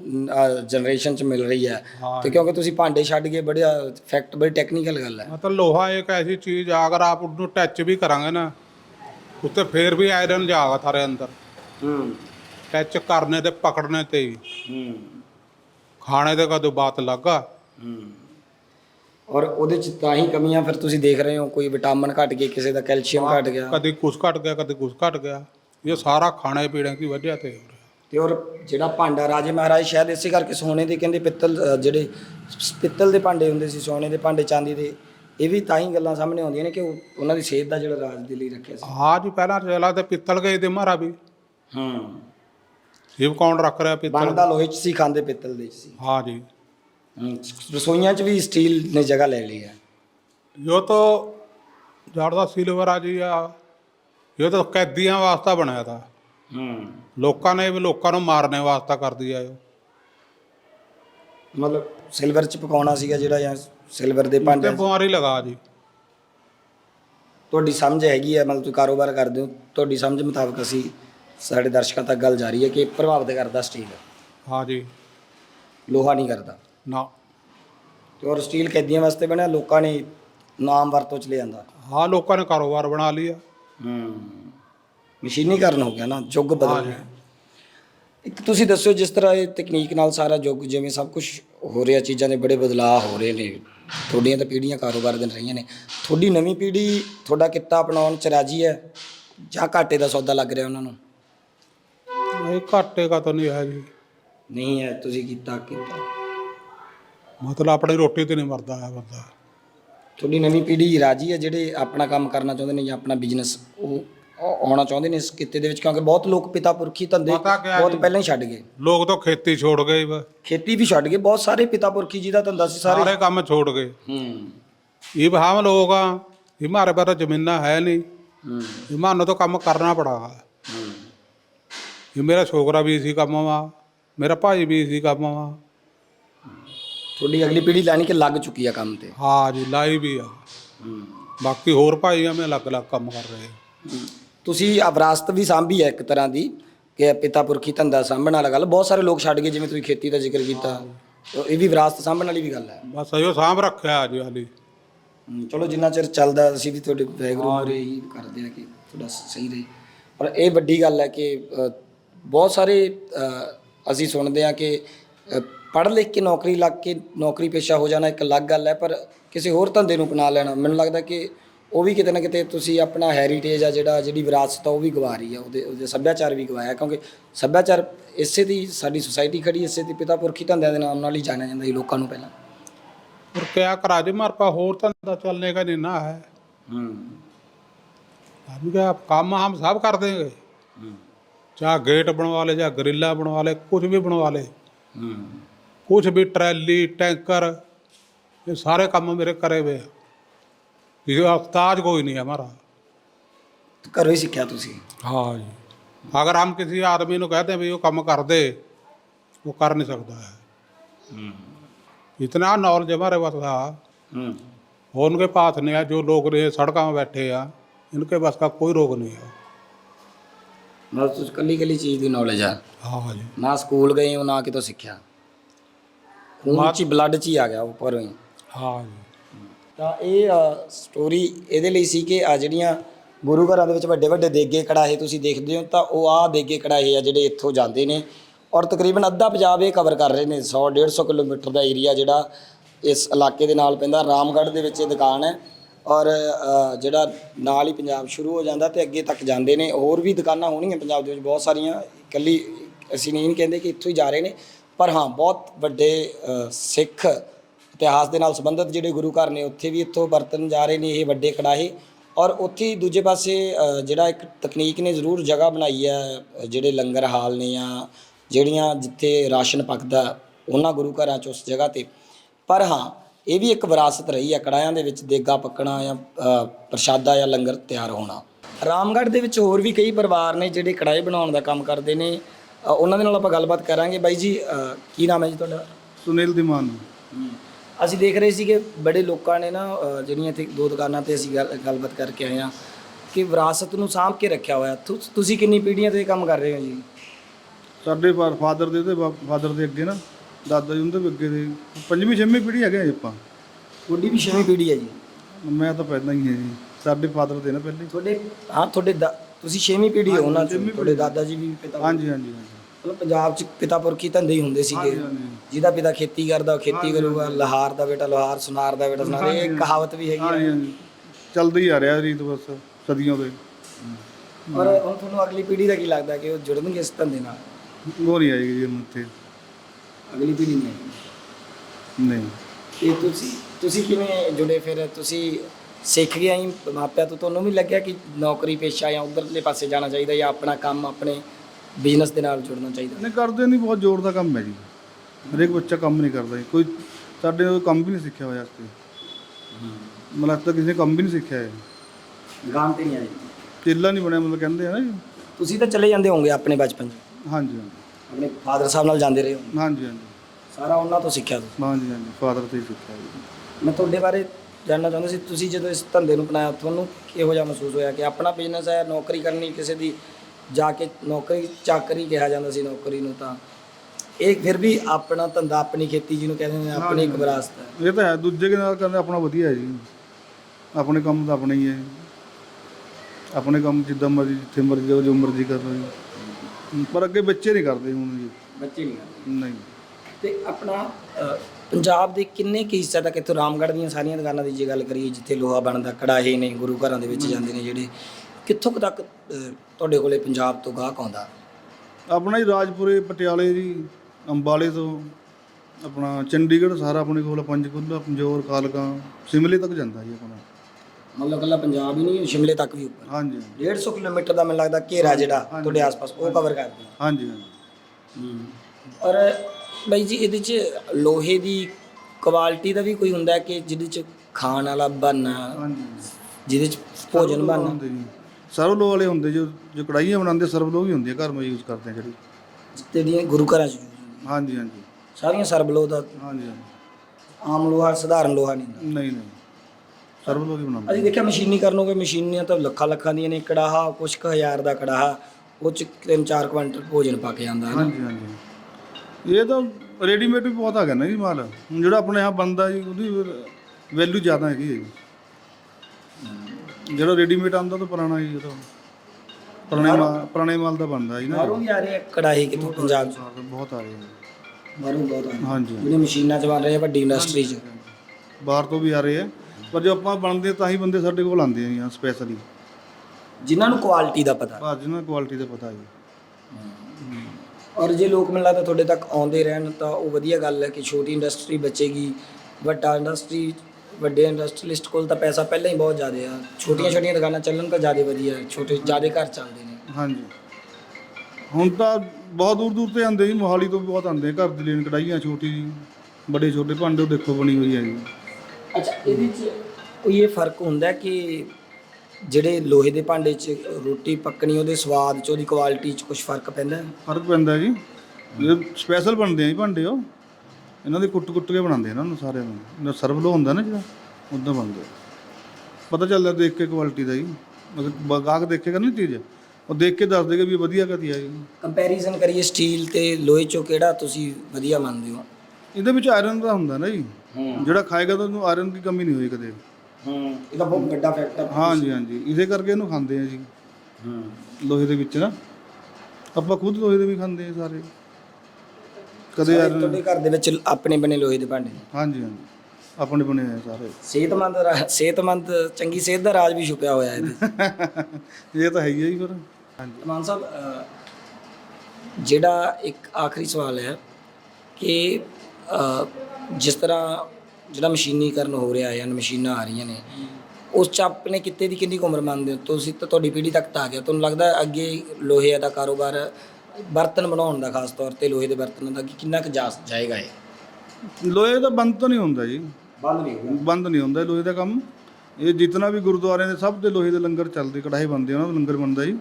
ਜਨਰੇਸ਼ਨ ਚ ਮਿਲ ਰਹੀ ਹੈ। ਤੇ ਕਿਉਂਕਿ ਤੁਸੀਂ ਭਾਂਡੇ ਛੱਡ ਕੇ ਬੜਿਆ ਫੈਕਟ ਬੜੀ ਟੈਕਨੀਕਲ ਗੱਲ ਹੈ। ਮਤਲਬ ਲੋਹਾ ਇੱਕ ਐਸੀ ਚੀਜ਼ ਆ ਅਗਰ ਆਪ ਉਹਨੂੰ ਟੱਚ ਵੀ ਕਰਾਂਗੇ ਨਾ ਉੱਤੇ ਫੇਰ ਵੀ ਆਇਰਨ ਜਾਗਾ ਥਾਰੇ ਅੰਦਰ। ਹੂੰ। ਟੱਚ ਕਰਨੇ ਤੇ ਪਕੜਨੇ ਤੇ ਵੀ ਹੂੰ। ਖਾਣੇ ਦੇ ਕਦੋਂ ਬਾਤ ਲੱਗਾ। ਹੂੰ। ਔਰ ਉਹਦੇ ਚ ਤਾਂ ਹੀ ਕਮੀਆਂ ਫਿਰ ਤੁਸੀਂ ਦੇਖ ਰਹੇ ਹੋ ਕੋਈ ਵਿਟਾਮਿਨ ਘਟ ਗਏ ਕਿਸੇ ਦਾ ਕੈਲਸ਼ੀਅਮ ਘਟ ਗਿਆ। ਕਦੇ ਕੁਛ ਘਟ ਗਿਆ ਕਦੇ ਕੁਛ ਘਟ ਗਿਆ। ਇਹ ਸਾਰਾ ਖਾਣੇ ਪੀਣੇ ਦੀ ਵਜ੍ਹਾ ਤੇ ਤੇ ਔਰ ਜਿਹੜਾ ਭਾਂਡਾ ਰਾਜੇ ਮਹਾਰਾਜ ਸ਼ਾਇਦ ਇਸੇ ਕਰਕੇ ਸੋਨੇ ਦੇ ਕਹਿੰਦੇ ਪਿੱਤਲ ਜਿਹੜੇ ਪਿੱਤਲ ਦੇ ਭਾਂਡੇ ਹੁੰਦੇ ਸੀ ਸੋਨੇ ਦੇ ਭਾਂਡੇ ਚਾਂਦੀ ਦੇ ਇਹ ਵੀ ਤਾਂ ਹੀ ਗੱਲਾਂ ਸਾਹਮਣੇ ਆਉਂਦੀਆਂ ਨੇ ਕਿ ਉਹਨਾਂ ਦੀ ਸਿਹਤ ਦਾ ਜਿਹੜਾ ਰਾਜ ਦੇ ਲਈ ਰੱਖਿਆ ਸੀ। ਆਹ ਜੀ ਪਹਿਲਾਂ ਚਲਾ ਤੇ ਪਿੱਤਲ ਗਏ ਤੇ ਮਾਰਾ ਵੀ। ਹੂੰ। ਇਹ ਕੌਣ ਰੱਖ ਰਿਹਾ ਪਿੱਤਲ? ਬਣਦਾ ਲੋਹੇ ਚ ਸੀ ਖਾਂਦੇ ਪਿੱਤਲ ਦੇ ਸੀ। ਹਾਂ ਜੀ। ਰਸੋਈਆਂ 'ਚ ਵੀ ਸਟੀਲ ਨੇ ਜਗ੍ਹਾ ਲੈ ਲਈ ਹੈ। ਜੋ ਤੋ ਜੜਦਾ ਸਿਲਵਰ ਆ ਜੀ ਆ ਇਹ ਤਾਂ ਕੈਦੀਆਂ ਵਾਸਤਾ ਬਣਾਇਆ ਥਾ ਹੂੰ। ਲੋਕਾਂ ਨੇ ਵੀ ਲੋਕਾਂ ਨੂੰ ਮਾਰਨੇ ਵਾਸਤਾ ਕਰਦੀ ਆ ਮਤਲਬ ਸਿਲਵਰ 'ਚ ਪਕਾਉਣਾ ਸੀਗਾ ਜਿਹੜਾ ਜਾਂ ਸਿਲਵਰ ਦੇ ਭਾਂਡੇ ਬਿਮਾਰੀ ਲਗਾ ਜੀ। ਤੁਹਾਡੀ ਸਮਝ ਹੈਗੀ ਆ ਮਤਲਬ ਤੁਸੀਂ ਕਾਰੋਬਾਰ ਕਰਦੇ ਹੋ ਤੁਹਾਡੀ ਸਮਝ ਮੁਤਾਬਕ ਅਸੀਂ ਸਾਡੇ ਦਰਸ਼ਕਾਂ ਤੱਕ ਗੱਲ ਜਾ ਰਹੀ ਹੈ ਕਿ ਪ੍ਰਭਾਵਿਤ ਕਰਦਾ ਸਟੀਲ ਹਾਂ ਜੀ। ਲੋਹਾ ਨਹੀਂ ਕਰਦਾ। ਨਾ। ਤੇ ਔਰ ਸਟੀਲ ਕੈਦੀਆਂ ਵਾਸਤੇ ਬਣਿਆ ਲੋਕਾਂ ਨੇ ਨਾਮ ਵਰਤੋਂ ਚ ਲਿਆਂਦਾ ਹਾਂ ਲੋਕਾਂ ਨੇ ਕਾਰੋਬਾਰ ਬਣਾ ਲਿਆ। ਹੂੰ। ਮਸ਼ੀਨੀਕਰਨ ਹੋ ਗਿਆ ਨਾ ਯੁੱਗ ਬਦਲ। ਗਿਆ। ਇੱਕ ਤੁਸੀਂ ਦੱਸੋ ਜਿਸ ਤਰ੍ਹਾਂ ਇਹ ਤਕਨੀਕ ਨਾਲ ਸਾਰਾ ਯੁੱਗ ਜਿਵੇਂ ਸਭ ਕੁਝ ਹੋ ਰਿਹਾ ਚੀਜ਼ਾਂ ਦੇ ਬੜੇ ਬਦਲਾਅ ਹੋ ਰਹੇ ਨੇ। ਤੁਹਾਡੀਆਂ ਤਾਂ ਪੀੜ੍ਹੀਆਂ ਕਾਰੋਬਾਰ ਦੇ ਰਹੀਆਂ ਨੇ। ਤੁਹਾਡੀ ਨਵੀਂ ਪੀੜ੍ਹੀ ਤੁਹਾਡਾ ਕਿੱਤਾ ਅਪਣਾਉਣ ਚ ਰਾਜੀ ਹੈ? ਜਾਂ ਘਾਟੇ ਦਾ ਸੌਦਾ ਲੱਗ ਰਿਹਾ ਉਹਨਾਂ ਨੂੰ? ਨਹੀਂ ਘਾਟੇ ਕਾ ਤਾਂ ਨਹੀਂ ਹੈ ਜੀ। ਨਹੀਂ ਹੈ ਤੁਸੀਂ ਕੀਤਾ ਕੀਤਾ। ਮਤਲਬ ਆਪਣੀ ਰੋਟੀ ਤੇ ਨਹੀਂ ਮਰਦਾ ਹੈ ਬੰਦਾ ਤੁਹਾਡੀ ਨਵੀਂ ਪੀੜ੍ਹੀ ਰਾਜੀ ਹੈ ਜਿਹੜੇ ਆਪਣਾ ਕੰਮ ਕਰਨਾ ਚਾਹੁੰਦੇ ਨੇ ਜਾਂ ਆਪਣਾ ਬਿਜ਼ਨਸ ਉਹ ਉਹ ਆਉਣਾ ਚਾਹੁੰਦੇ ਨੇ ਇਸ ਕਿੱਤੇ ਦੇ ਵਿੱਚ ਕਿਉਂਕਿ ਬਹੁਤ ਲੋਕ ਪਿਤਾ ਪੁਰਖੀ ਧੰਦੇ ਪਤਾ ਕਿਆ ਬਹੁਤ ਜੀ? ਪਹਿਲਾਂ ਹੀ ਛੱਡ ਗਏ ਲੋਕ ਤਾਂ ਖੇਤੀ ਛੋੜ ਗਏ ਵਾ। ਖੇਤੀ ਵੀ ਛੱਡ ਗਏ ਬਹੁਤ ਸਾਰੇ ਪਿਤਾ ਪੁਰਖੀ ਜੀ ਦਾ ਧੰਦਾ ਸੀ ਸਾਰੇ ਸਾਰੇ ਕੰਮ ਛੋੜ ਗਏ ਹੂੰ ਇਹ हम लोग आ ये हमारे पास जमीना है नहीं ਹੂੰ ये मानो तो काम करना पड़ेगा ਹੂੰ ये मेरा छोकरा भी इसी काम में मेरा भाई भी इसी काम में ਤੁਹਾਡੀ ਅਗਲੀ ਪੀੜ੍ਹੀ ਲੈਣੀ ਕਿ ਲੱਗ ਚੁੱਕੀ ਆ ਕੰਮ ਤੇ। ਹਾਂ ਜੀ ਲਾਈ ਵੀ ਆ। ਬਾਕੀ ਹੋਰ ਭਾਈ ਆ ਮੈਂ ਅਲੱਗ-ਅਲੱਗ ਕੰਮ ਕਰ ਰਹੇ। ਤੁਸੀਂ ਆ ਵਿਰਾਸਤ ਵੀ ਸਾਂਭੀ ਹੈ ਇੱਕ ਤਰ੍ਹਾਂ ਦੀ ਕਿ ਪਿਤਾ ਪੁਰਖੀ ਧੰਦਾ ਸਾਂਭਣ ਵਾਲਾ ਗੱਲ। ਬਹੁਤ ਸਾਰੇ ਲੋਕ ਛੱਡ ਗਏ ਜਿਵੇਂ ਤੁਸੀਂ ਖੇਤੀ ਦਾ ਜ਼ਿਕਰ ਕੀਤਾ। ਇਹ ਵੀ ਵਿਰਾਸਤ ਸਾਂਭਣ ਵਾਲੀ ਵੀ ਗੱਲ ਹੈ। ਬਸ ਇਹੋ ਸਾਂਭ ਰੱਖਿਆ ਜੀ ਹਾਲੀ ਚਲੋ ਜਿੰਨਾ ਚਿਰ ਚੱਲਦਾ ਅਸੀਂ ਵੀ ਤੁਹਾਡੇ ਵੈਗਰੂ ਮੂਰੇ ਹੀ ਕਰਦੇ ਆ ਕਿ ਤੁਹਾਡਾ ਸਹੀ ਰਹੇ। ਪਰ ਇਹ ਵੱਡੀ ਗੱਲ ਹੈ ਕਿ ਬਹੁਤ ਸਾਰੇ ਅਸੀਂ ਸੁਣਦੇ ਆ ਕਿ ਪੜ੍ਹ ਲਿਖ ਕੇ ਨੌਕਰੀ ਲੱਗ ਕੇ ਨੌਕਰੀ ਪੇਸ਼ਾ ਹੋ ਜਾਣਾ ਇੱਕ ਅਲੱਗ ਗੱਲ ਹੈ ਪਰ ਕਿਸੇ ਹੋਰ ਧੰਦੇ ਨੂੰ ਅਪਣਾ ਲੈਣਾ ਮੈਨੂੰ ਲੱਗਦਾ ਕਿ ਉਹ ਵੀ ਕਿਤੇ ਨਾ ਕਿਤੇ ਤੁਸੀਂ ਆਪਣਾ ਹੈਰੀਟੇਜ ਆ ਜਿਹੜਾ ਜਿਹੜੀ ਵਿਰਾਸਤ ਆ ਉਹ ਵੀ ਗਵਾ ਰਹੀ ਆ ਉਹਦੇ ਉਹਦੇ ਸੱਭਿਆਚਾਰ ਵੀ ਗਵਾਇਆ ਕਿਉਂਕਿ ਸੱਭਿਆਚਾਰ ਇਸੇ ਦੀ ਸਾਡੀ ਸੁਸਾਇਟੀ ਖੜੀ ਇਸੇ ਦੀ ਪਿਤਾ ਪੁਰਖੀ ਧੰਦਿਆਂ ਦੇ ਨਾਮ ਨਾਲ ਹੀ ਜਾਣਿਆ ਜਾਂਦਾ ਸੀ ਲੋਕਾਂ ਨੂੰ ਪਹਿਲਾਂ और क्या करा जी हमारे पास और धंधा चलने का नहीं ना है ਹੂੰ हम क्या काम हम सब कर देंगे ਹੂੰ चाहे गेट बनवा ले चाहे ग्रिल्ला बनवा ले कुछ भी बनवा ले ਹੂੰ कुछ भी ट्रैली टैंकर ये सारे काम मेरे करे हुए हैं ये अवताज कोई नहीं है हमारा ਘਰੋਂ ਹੀ ਸਿੱਖਿਆ ਤੁਸੀਂ हाँ जी अगर हम किसी आदमी को कहते हैं भाई वो काम कर दे वो कर नहीं सकता है इतना नॉलेज हमारे पास था ਹੂੰ और उनके पास नहीं है जो लोग ये सड़कों में बैठे हैं इनके पास का कोई रोग नहीं है ਮਤਲਬ ਤੁਸੀਂ ਕੱਲੀ ਕੱਲੀ ਚੀਜ਼ ਦੀ ਨੌਲੇਜ ਆ हाँ जी ਨਾ ਸਕੂਲ ਗਏ ਹੋ ਨਾ ਕਿਤੋਂ ਸਿੱਖਿਆ ਖੂਨ ਚ ਬਲੱਡ ਚ ਹੀ ਆ ਗਿਆ ਉੱਪਰੋਂ ਹੀ जी ਤਾਂ ਇਹ ਸਟੋਰੀ ਇਹਦੇ ਲਈ ਸੀ ਕਿ ਆ ਜਿਹੜੀਆਂ ਗੁਰੂ ਘਰਾਂ ਦੇ ਵਿੱਚ ਵੱਡੇ ਵੱਡੇ ਦੇਗੇ ਕੜਾਹੇ ਤੁਸੀਂ ਦੇਖਦੇ ਹੋ ਤਾਂ ਉਹ ਆ ਦੇਗੇ ਕੜਾਹੇ ਆ ਜਿਹੜੇ ਇੱਥੋਂ ਜਾਂਦੇ ਨੇ। ਔਰ ਤਕਰੀਬਨ ਅੱਧਾ ਪੰਜਾਬ ਇਹ ਕਵਰ ਕਰ ਰਹੇ ਨੇ 100 150 ਕਿਲੋਮੀਟਰ ਦਾ ਏਰੀਆ ਜਿਹੜਾ ਇਸ ਇਲਾਕੇ ਦੇ ਨਾਲ ਪੈਂਦਾ ਰਾਮਗੜ੍ਹ ਦੇ ਵਿੱਚ ਇਹ ਦੁਕਾਨ ਹੈ। ਔਰ ਜਿਹੜਾ ਨਾਲ ਹੀ ਪੰਜਾਬ ਸ਼ੁਰੂ ਹੋ ਜਾਂਦਾ ਤੇ ਅੱਗੇ ਤੱਕ ਜਾਂਦੇ ਨੇ। ਹੋਰ ਵੀ ਦੁਕਾਨਾਂ ਹੋਣਗੀਆਂ ਪੰਜਾਬ ਦੇ ਵਿੱਚ ਬਹੁਤ ਸਾਰੀਆਂ। ਇਕੱਲੀ ਅਸੀਂ ਨਹੀਂ ਕਹਿੰਦੇ ਕਿ ਇੱਥੋਂ ਹੀ ਜਾ ਰਹੇ ਨੇ। ਪਰ ਹਾਂ, ਬਹੁਤ ਵੱਡੇ ਸਿੱਖ ਇਤਿਹਾਸ ਦੇ ਨਾਲ ਸੰਬੰਧਿਤ ਜਿਹੜੇ ਗੁਰੂ ਘਰ ਨੇ, ਉੱਥੇ ਵੀ ਇੱਥੋਂ ਵਰਤਨ ਜਾ ਰਹੇ ਨੇ ਇਹ ਵੱਡੇ ਕੜਾਹੇ। ਔਰ ਉੱਥੇ ਦੂਜੇ ਪਾਸੇ ਜਿਹੜਾ ਇੱਕ ਤਕਨੀਕ ਨੇ ਜ਼ਰੂਰ ਜਗ੍ਹਾ ਬਣਾਈ ਹੈ, ਜਿਹੜੇ ਲੰਗਰ ਹਾਲ ਨੇ ਜਾਂ ਜਿਹੜੀਆਂ ਜਿੱਥੇ ਰਾਸ਼ਨ ਪੱਕਦਾ, ਉਹਨਾਂ ਗੁਰੂ ਘਰਾਂ 'ਚ ਉਸ ਜਗ੍ਹਾ ਤੇ। ਪਰ ਹਾਂ, ਇਹ ਵੀ ਇੱਕ ਵਿਰਾਸਤ ਰਹੀ ਹੈ ਕੜਾਹਿਆਂ ਦੇ ਵਿੱਚ, ਦੇਗਾ ਪੱਕਣਾ ਜਾਂ ਪ੍ਰਸ਼ਾਦਾ ਜਾਂ ਲੰਗਰ ਤਿਆਰ ਹੋਣਾ। ਰਾਮਗੜ੍ਹ ਦੇ ਵਿੱਚ ਹੋਰ ਵੀ ਕਈ ਪਰਿਵਾਰ ਨੇ ਜਿਹੜੇ ਕੜਾਹੇ ਬਣਾਉਣ ਦਾ ਕੰਮ ਕਰਦੇ ਨੇ। ਅ, ਉਹਨਾਂ ਦੇ ਨਾਲ ਆਪਾਂ ਗੱਲਬਾਤ ਕਰਾਂਗੇ। ਬਾਈ ਜੀ ਅ, ਕੀ ਨਾਮ ਹੈ ਜੀ ਤੁਹਾਡਾ? ਸੁਨੀਲ ਦੀ ਮਾਨ ਅਸੀਂ ਦੇਖ ਰਹੇ ਸੀ ਕਿ ਬੜੇ ਲੋਕਾਂ ਨੇ ਨਾ ਅ, ਜਿਹੜੀਆਂ ਇੱਥੇ ਦੋ ਦੁਕਾਨਾਂ ਤੇ ਅਸੀਂ ਗੱਲ- ਗੱਲਬਾਤ ਕਰਕੇ ਆਏ ਹਾਂ ਕਿ ਵਿਰਾਸਤ ਨੂੰ ਸਾਂਭ ਕੇ ਰੱਖਿਆ ਹੋਇਆ। ਤੁ- ਤੁਸੀਂ ਕਿੰਨੀ ਪੀੜ੍ਹੀਆਂ ਤੋਂ ਇਹ ਕੰਮ ਕਰ ਰਹੇ ਹੋ ਜੀ? ਸਾਡੇ ਫਾਦਰ ਦੇ ਤੇ ਫਾਦਰ ਦੇ ਅੱਗੇ ਨਾ ਦਾਦਾ ਜੀ ਉਹਦੇ ਵੀ ਅੱਗੇ ਦੇ ਪੰਜਵੀਂ ਛੇਵੀਂ ਪੀੜ੍ਹੀ ਹੈਗੇ ਜੀ ਆਪਾਂ। ਤੁਹਾਡੀ ਵੀ ਛੇਵੀਂ ਪੀੜ੍ਹੀ ਹੈ ਜੀ? ਮੈਂ ਤਾਂ ਪਹਿਲਾਂ ਹੀ ਹੈ ਜੀ। ਸਾਡੇ ਫਾਦਰ ਦੇ ਨਾ ਪਹਿਲੇ। ਤੁਹਾਡੇ ਹਾਂ ਤੁਹਾਡੇ ਦਾ- ਤੁਸੀਂ ਛੇਵੀਂ ਪੀੜ੍ਹੀ ਹੋ ਉਹਨਾਂ ਚੋਂ ਤੁਹਾਡੇ ਦਾਦਾ ਜੀ ਵੀ ਪਿਤਾ ਹਾਂਜੀ ਹਾਂਜੀ ਹਾਂਜੀ। ਮਤਲਬ ਪੰਜਾਬ ਚ ਪਿਤਾ ਪੁਰਖੀ ਧੰਦੇ ਹੀ ਹੁੰਦੇ ਸੀਗੇ। ਹਾਂਜੀ, ਹਾਂਜੀ। ਜਿਹਦਾ ਪਿਤਾ ਖੇਤੀ ਕਰਦਾ ਉਹ ਖੇਤੀ ਕਰੂਗਾ ਲਹਾਰ ਦਾ ਬੇਟਾ ਲੋਹਾਰ ਸੁਨਾਰ ਦਾ ਬੇਟਾ ਸੁਨਾਰ ਇਹ ਕਹਾਵਤ ਵੀ ਹੈਗੀ ਹਾਂਜੀ ਹਾਂਜੀ। ਚੱਲਦਾ ਹੀ ਆ ਰਿਹਾ ਰੀਤ ਬਸ ਸਦੀਆਂ ਤੋਂ ਹੀ। ਔਰ ਹੁਣ ਤੁਹਾਨੂੰ ਅਗਲੀ ਪੀੜ੍ਹੀ ਦਾ ਕੀ ਲੱਗਦਾ ਕਿ ਉਹ ਜੁੜਨਗੇ ਇਸ ਧੰਦੇ ਨਾਲ? ਉਹ ਨਹੀਂ ਆਏਗੀ ਜੀ ਹੁਣ ਇੱਥੇ। ਅਗਲੀ ਪੀੜ੍ਹੀ ਨਹੀਂ ਨਹੀਂ। ਤੇ ਤੁਸੀਂ ਤੁਸੀਂ ਕਿਵੇਂ ਜੁੜੇ ਫਿਰ? ਤੁਸੀਂ ਸਿੱਖ ਗਏ ਆਈ ਮਾਪਿਆਂ ਤੋਂ ਤੁਹਾਨੂੰ ਵੀ ਲੱਗਿਆ ਕਿ ਨੌਕਰੀ ਪੇਸ਼ਾ ਜਾਂ ਉਧਰਲੇ ਪਾਸੇ ਜਾਣਾ ਚਾਹੀਦਾ ਜਾਂ ਆਪਣਾ ਕੰਮ ਆਪਣੇ ਬਿਜ਼ਨਸ ਦੇ ਨਾਲ ਜੁੜਨਾ ਚਾਹੀਦਾ। ਨਹੀਂ ਕਰਦੇ ਨਹੀਂ ਬਹੁਤ ਜ਼ੋਰ ਦਾ ਕੰਮ ਹੈ ਜੀ। ਹਰੇਕ ਬੱਚਾ ਕੰਮ ਨਹੀਂ ਕਰਦਾ ਜੀ। ਕੋਈ ਸਾਡੇ ਕੋਲ ਕੰਮ ਵੀ ਨਹੀਂ ਸਿੱਖਿਆ ਹੋਇਆ ਤੇ ਮਤਲਬ ਅੱਜ ਤੱਕ ਕਿਸੇ ਨੇ ਕੰਮ ਵੀ ਨਹੀਂ ਸਿੱਖਿਆ ਹੈ। ਗਾਂ ਤੇ ਨਹੀਂ ਆਈ ਚੇਲਾ ਨਹੀਂ ਬਣਿਆ ਮਤਲਬ ਕਹਿੰਦੇ ਆ ਨਾ ਜੀ। ਤੁਸੀਂ ਤਾਂ ਚਲੇ ਜਾਂਦੇ ਹੋਵੋਗੇ ਆਪਣੇ ਬਚਪਨ 'ਚ? ਹਾਂਜੀ ਹਾਂਜੀ। ਆਪਣੇ ਫਾਦਰ ਸਾਹਿਬ ਨਾਲ ਜਾਂਦੇ ਰਹੇ ਹੋ ਹਾਂਜੀ ਹਾਂਜੀ। ਸਾਰਾ ਉਹਨਾਂ ਤੋਂ ਸਿੱਖਿਆ ਤੁਸੀਂ? ਹਾਂਜੀ ਹਾਂਜੀ। ਫਾਦਰ ਤੋਂ ਹੀ ਸਿੱਖਿਆ ਜੀ। ਮੈਂ ਤੁਹਾਡੇ ਬਾਰੇ ਜਾਣਨਾ ਚਾਹੁੰਦਾ ਸੀ। ਤੁਸੀਂ ਜਦੋਂ ਇਸ ਧੰਦੇ ਨੂੰ ਅਪਣਾਇਆ ਤੁਹਾਨੂੰ ਕਿਹੋ ਜਿਹਾ ਮਹਿਸੂਸ ਹੋਇਆ ਕਿ ਆਪਣਾ ਬਿਜ਼ਨਸ ਹੈ ਨੌਕਰੀ ਕਰਨੀ ਕਿਸੇ ਦੀ ਜਾ ਕੇ ਨੌਕਰੀ ਚਾਕਰੀ ਕਿਹਾ ਜਾਂਦਾ ਸੀ ਨੌਕਰੀ ਨੂੰ ਤਾਂ। ਇਹ ਫਿਰ ਵੀ ਆਪਣਾ ਧੰਦਾ ਆਪਣੀ ਖੇਤੀ ਜਿਹਨੂੰ ਕਹਿੰਦੇ ਨੇ ਆਪਣੀ ਇੱਕ ਵਿਰਾਸਤ ਹੈ। ਇਹ ਤਾਂ ਹੈ ਦੂਜੇ ਦੇ ਨਾਲ ਕਰਨਾ ਆਪਣਾ ਵਧੀਆ ਹੈ ਜੀ। ਆਪਣੇ ਕੰਮ ਤਾਂ ਆਪਣੇ ਹੀ ਹੈ। ਆਪਣੇ ਕੰਮ ਜਿੱਦਾਂ ਮਰਜ਼ੀ ਜਿੱਥੇ ਮਰਜ਼ੀ ਜੋ ਮਰਜ਼ੀ ਕਰ ਲਓ ਜੀ। ਪਰ ਅੱਗੇ ਬੱਚੇ ਨਹੀਂ ਕਰਦੇ ਹੁਣ ਜੀ। ਬੱਚੇ ਨਹੀਂ ਕਰਦੇ। ਨਹੀਂ। ਤੇ ਆਪਣਾ ਪੰਜਾਬ ਦੇ ਕਿੰਨੇ ਕੁ ਹਿੱਸੇ ਤੱਕ ਇੱਥੋਂ ਰਾਮਗੜ੍ਹ ਦੀਆਂ ਸਾਰੀਆਂ ਦੁਕਾਨਾਂ ਦੀ ਜੇ ਗੱਲ ਕਰੀਏ ਜਿੱਥੇ ਲੋਹਾ ਬਣਦਾ ਕੜਾਹੇ ਨੇ ਗੁਰੂ ਘਰਾਂ ਦੇ ਵਿੱਚ ਜਾਂਦੇ ਨੇ ਜਿਹੜੇ ਕਿੱਥੋਂ ਕੁ ਤੱਕ ਤੁਹਾਡੇ ਕੋਲੇ ਪੰਜਾਬ ਤੋਂ ਗਾਹਕ ਆਉਂਦਾ? ਆਪਣਾ ਹੀ ਰਾਜਪੁਰੇ ਪਟਿਆਲੇ ਜੀ ਅੰਬਾਲੇ ਤੋਂ ਆਪਣਾ ਚੰਡੀਗੜ੍ਹ ਸਾਰਾ ਆਪਣੇ ਕੋਲ ਪੰਜਕੂਲਾ ਪੰਜੋਰ ਕਾਲਕਾ ਸਿਮਲੇ ਤੱਕ ਜਾਂਦਾ ਜੀ ਆਪਣਾ। ਮਤਲਬ ਕੱਲਾ ਪੰਜਾਬ ਹੀ ਨਹੀਂ ਸ਼ਿਮਲੇ ਤੱਕ ਵੀ ਉੱਪਰ? ਹਾਂਜੀ। 150 ਕਿਲੋਮੀਟਰ ਦਾ ਮੈਨੂੰ ਲੱਗਦਾ ਘੇਰਾ ਜਿਹੜਾ ਤੁਹਾਡੇ ਆਸ-ਪਾਸ ਉਹ ਕਵਰ ਕਰਦੇ ਹਾਂਜੀ ਹਾਂਜੀ। ਔਰ ਬਾਈ ਜੀ ਇਹਦੇ ਚ ਲੋਹੇ ਦੀ ਕੁਆਲਿਟੀ ਦਾ ਵੀ ਕੋਈ ਹੁੰਦਾ ਹੈ ਕਿ ਜਿਹਦੇ ਚ ਖਾਣ ਵਾਲਾ ਬਣਨਾ? ਹਾਂਜੀ। ਜਿਹਦੇ ਚ ਭੋਜਨ ਬਣਨਾ? ਹੁੰਦੇ ਜੀ। ਸਰਵ ਵਾਲੇ ਹੁੰਦੇ ਜੋ ਜੋ ਕੜਾਈਆਂ ਬਣਾਉਂਦੇ ਸਰਵ ਲੋਹ ਹੀ ਹੁੰਦੀ ਹੈ ਘਰ ਮੈਂ ਯੂਜ਼ ਕਰਦੇ ਆ ਜਿਹੜੀ। ਜਿਹੜੀਆਂ ਗੁਰੂ ਘਰਾਂ ਚ। ਹਾਂਜੀ ਹਾਂਜੀ। ਸਾਰੀਆਂ ਸਰਬਲੋ ਦਾ? ਹਾਂਜੀ ਹਾਂਜੀ। ਆਮ ਲੋਹਾ ਸਧਾਰਨ ਲੋਹਾ ਨਹੀਂ ਹੁੰਦਾ? ਨਹੀਂ ਨਹੀਂ। ਸਰਵ ਲੋਹ ਹੀ ਬਣਾਉਂਦੇ ਅਸੀਂ ਦੇਖਿਆ ਮਸ਼ੀਨੀਕਰਨ ਹੋ ਗਏ ਮਸ਼ੀਨੀਆਂ ਤਾਂ ਲੱਖਾਂ ਲੱਖਾਂ ਦੀਆਂ ਨੇ। ਕੜਾਹਾ ਕੁਛ ਕੁ ਹਜ਼ਾਰ ਦਾ ਕੜਾਹਾ ਉਹ ਚ ਤਿੰਨ ਚਾਰ ਕੁਇੰਟਲ ਭੋਜਨ ਪਾ ਕੇ ਹੈ ਨਾ? ਹਾਂਜੀ ਹਾਂਜੀ। ਇਹ ਤਾਂ ਰੈਡੀਮੇਡ ਵੀ ਬਹੁਤ ਆ ਗਿਆ ਨਾ ਜੀ ਮਾਲ। ਹੁਣ ਜਿਹੜਾ ਆਪਣੇ ਆਪ ਬਣਦਾ ਜੀ ਉਹਦੀ ਵੈਲਿਊ ਜ਼ਿਆਦਾ ਹੈਗੀ ਹੈ ਜੀ। ਜਿਹੜਾ ਰੈਡੀਮੇਡ ਆਉਂਦਾ ਤਾਂ ਪੁਰਾਣਾ ਹੀ ਉਹ ਤਾਂ ਪੁਰਾਣੇ ਮਾਲ ਪੁਰਾਣੇ ਮਾਲ ਦਾ ਬਣਦਾ ਜੀ ਨਾ। ਬਾਹਰੋਂ ਵੀ ਆ ਰਹੇ ਆ। ਕੜਾਹੇ ਕਿਤੋਂ ਪੰਜਾਬ ਚ? ਬਹੁਤ ਆ ਰਹੇ ਆ। ਬਾਹਰੋਂ ਬਹੁਤ ਆ ਰਹੇ ਹਾਂਜੀ। ਜਿਹੜੇ ਮਸ਼ੀਨਾਂ ਚ ਬਣ ਰਹੇ ਆ ਵੱਡੀ ਇੰਡਸਟਰੀ ਚ। ਬਾਹਰ ਤੋਂ ਵੀ ਆ ਰਹੇ ਆ। ਪਰ ਜੋ ਆਪਾਂ ਬਣਦੇ ਤਾਂ ਹੀ ਬੰਦੇ ਸਾਡੇ ਕੋਲ ਆਉਂਦੇ ਆ ਜੀ ਸਪੈਸ਼ਲੀ ਜਿਨ੍ਹਾਂ ਨੂੰ ਕੁਆਲਿਟੀ ਦਾ ਪਤਾ। ਬਾਅਦ ਜਿਹਨਾਂ ਕੁਆਲਿਟੀ ਦਾ ਪਤਾ ਜੀ। ਔਰ ਜੇ ਲੋਕ ਮੈਨੂੰ ਲੱਗਦਾ ਤੁਹਾਡੇ ਤੱਕ ਆਉਂਦੇ ਰਹਿਣ ਤਾਂ ਉਹ ਵਧੀਆ ਗੱਲ ਹੈ ਕਿ ਛੋਟੀ ਇੰਡਸਟਰੀ ਬਚੇਗੀ ਵੱਡਾ ਇੰਡਸਟਰੀ ਵੱਡੇ ਇੰਡਸਟਰੀਲਿਸਟ ਕੋਲ ਤਾਂ ਪੈਸਾ ਪਹਿਲਾਂ ਹੀ ਬਹੁਤ ਜ਼ਿਆਦਾ ਆ। ਛੋਟੀਆਂ ਛੋਟੀਆਂ ਦੁਕਾਨਾਂ ਚੱਲਣ ਤਾਂ ਜ਼ਿਆਦਾ ਵਧੀਆ ਹੈ, ਛੋਟੇ ਜ਼ਿਆਦਾ ਘਰ ਚੱਲਦੇ ਨੇ। ਹਾਂਜੀ। ਹੁਣ ਤਾਂ ਬਹੁਤ ਦੂਰ ਦੂਰ ਤੇ ਆਉਂਦੇ ਜੀ ਮੋਹਾਲੀ ਤੋਂ ਵੀ ਬਹੁਤ ਆਉਂਦੇ ਘਰ ਦੀ ਲੈਣ ਕੜਾਈਆਂ ਛੋਟੀ ਵੱਡੇ ਛੋਟੇ ਭਾਂਡੇ ਉਹ ਦੇਖੋ ਬਣੀ ਹੋਈ ਹੈ ਜੀ। ਅੱਛਾ ਇਹਦੇ ਚ ਕੋਈ ਇਹ ਫ਼ਰਕ ਹੁੰਦਾ ਕਿ ਜਿਹੜੇ ਲੋਹੇ ਦੇ ਭਾਂਡੇ 'ਚ ਰੋਟੀ ਪੱਕਣੀ ਉਹਦੇ ਸਵਾਦ 'ਚ ਉਹਦੀ ਕੁਆਲਿਟੀ 'ਚ ਕੁਝ ਫ਼ਰਕ ਪੈਂਦਾ ਹੈ? ਫ਼ਰਕ ਪੈਂਦਾ ਜੀ। ਸਪੈਸ਼ਲ ਬਣਦੇ ਆ ਜੀ ਭਾਂਡੇ ਉਹ। ਇਹਨਾਂ ਦੇ ਕੁੱਟ ਕੁੱਟ ਕੇ ਬਣਾਉਂਦੇ ਆ ਇਹਨਾਂ ਨੂੰ ਸਾਰਿਆਂ ਨੂੰ। ਇਹਨਾਂ ਸਰਵ ਲੋ ਹੁੰਦਾ ਨਾ ਜਿਹੜਾ ਉਦਾਂ ਬਣਦੇ ਆ। ਪਤਾ ਚੱਲਦਾ ਦੇਖ ਕੇ ਕੁਆਲਿਟੀ ਦਾ ਜੀ। ਮਤਲਬ ਗਾਹਕ ਦੇਖੇਗਾ ਨਾ ਚੀਜ਼। ਉਹ ਦੇਖ ਕੇ ਦੱਸ ਦੇਗਾ ਵੀ ਇਹ ਵਧੀਆ ਕਦੀ ਆ ਜੀ ਕੰਪੈਰੀਜ਼ਨ ਕਰੀਏ ਸਟੀਲ ਤੇ ਲੋਹੇ 'ਚੋਂ ਕਿਹੜਾ ਤੁਸੀਂ ਵਧੀਆ ਮੰਨਦੇ ਹੋ? ਇਹਦੇ ਵਿੱਚ ਆਇਰਨ ਦਾ ਹੁੰਦਾ ਨਾ ਜੀ। ਜਿਹੜਾ ਖਾਏਗਾ ਤਾਂ ਉਹਨੂੰ ਆਇਰਨ ਦੀ ਕਮੀ ਨਹੀਂ ਹੋਈ ਕਦੇ। ਹੂੰ। ਇਹਦਾ ਬਹੁਤ ਵੱਡਾ ਫੈਕਟਰ ਹਾਂਜੀ ਹਾਂਜੀ। ਇਸੇ ਕਰਕੇ ਇਹਨੂੰ ਖਾਂਦੇ ਆ ਜੀ। ਹੂੰ। ਲੋਹੇ ਦੇ ਵਿੱਚ ਨਾ। ਆਪਾਂ ਖੁਦ ਲੋਹੇ ਦੇ ਵੀ ਖਾਂਦੇ ਆ ਸਾਰੇ। ਕਦੇ ਸਾਰੇ ਆਇਰਨ ਤੁਹਾਡੇ ਘਰ ਦੇ ਵਿੱਚ ਆਪਣੇ ਬਣੇ ਲੋਹੇ ਦੇ ਭਾਂਡੇ? ਨੇ ਹਾਂਜੀ ਹਾਂਜੀ। ਆਪਣੇ ਬਣੇ ਹੋਏ ਸਾਰੇ। ਸਿਹਤਮੰਦ ਰਾ- ਸਿਹਤਮੰਦ ਚੰਗੀ ਸਿਹਤ ਦਾ ਰਾਜ ਵੀ ਛੁਪਿਆ ਹੋਇਆ ਇਹਦੇ (laughs) ਇਹ ਤਾਂ ਹੈ ਹੀ ਹੈ ਜੀ ਫਿਰ। ਹਾਂਜੀ। ਮਾਨ ਸਾਹਿਬ ਅਹ, ਜਿਹੜਾ ਇੱਕ ਆਖਰੀ ਸਵਾਲ ਹੈ ਕਿ ਜਿਸ ਤਰ੍ਹਾਂ ਜਿਹੜਾ ਮਸ਼ੀਨੀਕਰਨ ਹੋ ਰਿਹਾ ਹੈ ਮਸ਼ੀਨਾਂ ਆ ਰਹੀਆਂ ਨੇ ਉਸ ਚ ਆਪਣੇ ਕਿੱਤੇ ਦੀ ਕਿੰਨੀ ਕੁ ਉਮਰ ਮੰਨਦੇ ਹੋ? ਤੁਸੀਂ ਤਾਂ ਤੁਹਾਡੀ ਪੀੜ੍ਹੀ ਤੱਕ ਤਾਂ ਆ ਗਿਆ। ਤੁਹਾਨੂੰ ਲੱਗਦਾ ਅੱਗੇ ਲੋਹੇ ਦਾ ਕਾਰੋਬਾਰ ਬਰਤਨ ਬਣਾਉਣ ਦਾ ਖਾਸ ਤੌਰ ਤੇ ਲੋਹੇ ਦੇ ਬਰਤਨਾਂ ਦਾ ਕਿ ਕਿੰਨਾ ਕੁ ਜਾ ਜਾਏਗਾ ਇਹ? ਲੋਹੇ ਦਾ ਬੰਦ ਤਾਂ ਨਹੀਂ ਹੁੰਦਾ ਜੀ। ਬੰਦ ਨਹੀਂ ਹੋਊਗਾ ਬੰਦ ਨਹੀਂ ਹੁੰਦਾ ਲੋਹੇ ਦਾ ਕੰਮ। ਇਹ ਜਿਤਨਾ ਵੀ ਗੁਰਦੁਆਰਿਆਂ ਦੇ ਸਭ ਦੇ ਲੋਹੇ ਦੇ ਲੰਗਰ ਚੱਲਦੇ ਕੜਾਹੇ ਬਣਦੇ ਉਹਨਾਂ ਦਾ ਲੰਗਰ ਬਣਦਾ ਜੀ।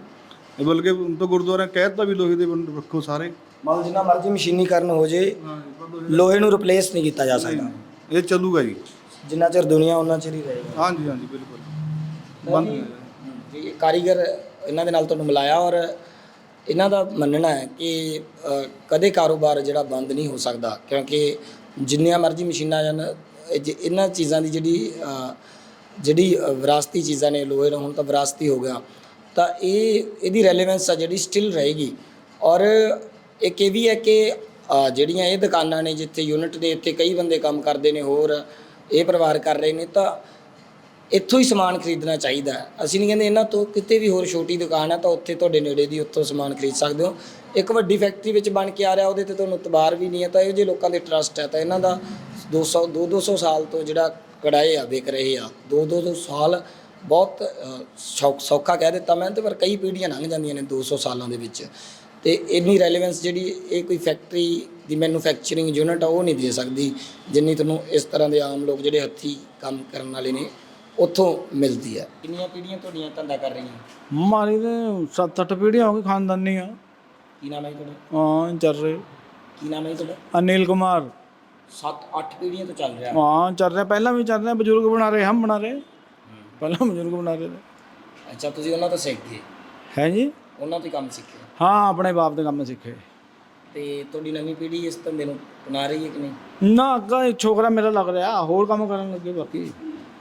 ਇਹ ਬਲਕਿ ਹੁਣ ਤਾਂ ਗੁਰਦੁਆਰਿਆਂ ਕਹਿਤਾ ਵੀ ਲੋਹੇ ਦੇ ਬਣ- ਰੱਖੋ ਸਾਰੇ। ਮਤਲਬ ਜਿੰਨਾ ਮਰਜ਼ੀ ਮਸ਼ੀਨੀਕਰਨ ਹੋ ਜੇ ਲੋਹੇ ਨੂੰ ਰਿਪਲੇਸ ਨਹੀਂ ਕੀਤਾ ਜਾ ਸਕਦਾ। ਇਹ ਚੱਲੂਗਾ ਜੀ। ਜਿੰਨਾ ਚਿਰ ਦੁਨੀਆ ਉਹਨਾਂ ਚਿਰ ਹੀ ਰਹੇਗਾ। ਹਾਂਜੀ ਹਾਂਜੀ ਬਿਲਕੁਲ। ਬੰਦ ਜੀ ਇਹ ਕਾਰੀਗਰ ਇਹਨਾਂ ਦੇ ਨਾਲ ਤੁਹਾਨੂੰ ਮਿਲਾਇਆ ਔਰ ਇਹਨਾਂ ਦਾ ਮੰਨਣਾ ਹੈ ਕਿ ਅ, ਕਦੇ ਕਾਰੋਬਾਰ ਜਿਹੜਾ ਬੰਦ ਨਹੀਂ ਹੋ ਸਕਦਾ ਕਿਉਂਕਿ ਜਿੰਨੀਆਂ ਮਰਜ਼ੀ ਮਸ਼ੀਨਾਂ ਜਨ ਇਹਨਾਂ ਚੀਜ਼ਾਂ ਦੀ ਜਿਹੜੀ ਅ, ਜਿਹੜੀ ਅ, ਵਿਰਾਸਤੀ ਚੀਜ਼ਾਂ ਨੇ ਲੋਹੇ ਦਾ ਹੁਣ ਤਾਂ ਵਿਰਾਸਤੀ ਹੋ ਗਿਆ ਤਾਂ ਇਹ ਇਹਦੀ ਰੈਲੇਵੈਂਸ ਆ ਜਿਹੜੀ ਸਟਿਲ ਰਹੇਗੀ। ਔਰ ਇੱਕ ਇਹ ਵੀ ਹੈ ਕਿ ਜਿਹੜੀਆਂ ਇਹ ਦੁਕਾਨਾਂ ਨੇ ਜਿੱਥੇ ਯੂਨਿਟ ਦੇ ਉੱਤੇ ਕਈ ਬੰਦੇ ਕੰਮ ਕਰਦੇ ਨੇ ਹੋਰ ਇਹ ਪਰਿਵਾਰ ਕਰ ਰਹੇ ਨੇ ਤਾਂ ਇੱਥੋਂ ਹੀ ਸਮਾਨ ਖਰੀਦਣਾ ਚਾਹੀਦਾ ਅਸੀਂ ਨਹੀਂ ਕਹਿੰਦੇ ਇਹਨਾਂ ਤੋਂ ਕਿਤੇ ਵੀ ਹੋਰ ਛੋਟੀ ਦੁਕਾਨ ਹੈ ਤਾਂ ਉੱਥੇ ਤੁਹਾਡੇ ਨੇੜੇ ਦੀ ਉੱਥੋਂ ਸਮਾਨ ਖਰੀਦ ਸਕਦੇ ਹੋ। ਇੱਕ ਵੱਡੀ ਫੈਕਟਰੀ ਵਿੱਚ ਬਣ ਕੇ ਆ ਰਿਹਾ ਉਹਦੇ ਤੇ ਤੁਹਾਨੂੰ ਤਬਾਰ ਵੀ ਨਹੀਂ ਹੈ ਤਾਂ ਇਹੋ ਜਿਹੇ ਲੋਕਾਂ ਦੇ ਟਰਸਟ ਹੈ ਤਾਂ ਇਹਨਾਂ ਦਾ 200 2 200 ਸਾਲ ਤੋਂ ਜਿਹੜਾ ਕੜਾਏ ਆ ਵਿਕ ਰਹੇ ਆ। 2 200 ਸਾਲ ਬਹੁਤ ਅ, ਸੌਖਾ ਕਹਿ ਦਿੱਤਾ ਮੈਂ ਤੇ ਪਰ ਕਈ ਪੀੜ੍ਹੀਆਂ ਲੰਘ ਜਾਂਦੀਆਂ ਨੇ 200 ਸਾਲਾਂ ਦੇ ਵਿੱਚ। ਤੇ ਇੰਨੀ ਰੈਲੇਵੈਂਸ ਜਿਹੜੀ ਇਹ ਕੋਈ ਫੈਕਟਰੀ ਦੀ ਮੈਨੂਫੈਕਚਰਿੰਗ ਯੂਨਿਟ ਆ ਉਹ ਨਹੀਂ ਦੇ ਸਕਦੀ ਜਿੰਨੀ ਤੁਹਾਨੂੰ ਇਸ ਤਰ੍ਹਾਂ ਦੇ ਆਮ ਲੋਕ ਜਿਹੜੇ ਹੱਥੀ ਕੰਮ ਕਰਨ ਵਾਲੇ ਨੇ ਉੱਥੋਂ ਮਿਲਦੀ ਹੈ ਕਿੰਨੀਆਂ ਪੀੜ੍ਹੀਆਂ ਤੁਹਾਡੀਆਂ ਧੰਦਾ ਕਰ ਰਹੀਆਂ? ਤੇ ਸੱਤ ਅੱਠ ਪੀੜ੍ਹੀਆਂ ਹੋ ਗਈ ਖਾਨਦਾਨੀ ਆ ਕੀ ਨਾਮ ਹੈ ਜੀ ਤੁਹਾਡਾ? ਹਾਂ ਚੱਲ ਰਹੇ। ਕੀ ਨਾਮ ਹੈ ਜੀ ਤੁਹਾਡਾ? ਅਨਿਲ ਕੁਮਾਰ। 7-8 ਪੀੜ੍ਹੀਆਂ ਤੋਂ ਚੱਲ ਰਿਹਾ। ਹਾਂ ਚੱਲ ਰਿਹਾ। ਪਹਿਲਾਂ ਵੀ ਚੱਲ ਰਿਹਾ ਬਜ਼ੁਰਗ ਬਣਾ ਰਹੇ ਹਮ ਬਣਾ ਰਹੇ। ਪਹਿਲਾਂ ਬਜ਼ੁਰਗ ਬਣਾ ਰਹੇ। ਅੱਛਾ ਤੁਸੀਂ ਉਹਨਾਂ ਤੋਂ ਸਿੱਖ ਗਏ? ਹੈ ਜੀ? ਉਹਨਾਂ ਤੋਂ ਹੀ ਕੰਮ ਸਿੱਖਿਆ? ਹਾਂ ਆਪਣੇ ਬਾਪ ਦੇ ਕੰਮ ਸਿੱਖੇ। ਤੇ ਤੁਹਾਡੀ ਨਵੀਂ ਪੀੜ੍ਹੀ ਇਸ ਧੰਦੇ ਨੂੰ ਅਪਣਾ ਰਹੀ ਹੈ ਕਿ ਨਹੀਂ? ਨਾ ਅੱਗਾ ਇਹ ਛੋਕਰਾ ਮੇਰਾ ਲੱਗ ਰਿਹਾ ਹੋਰ ਕੰਮ ਕਰਨ ਲੱਗੇ ਬਾਕੀ।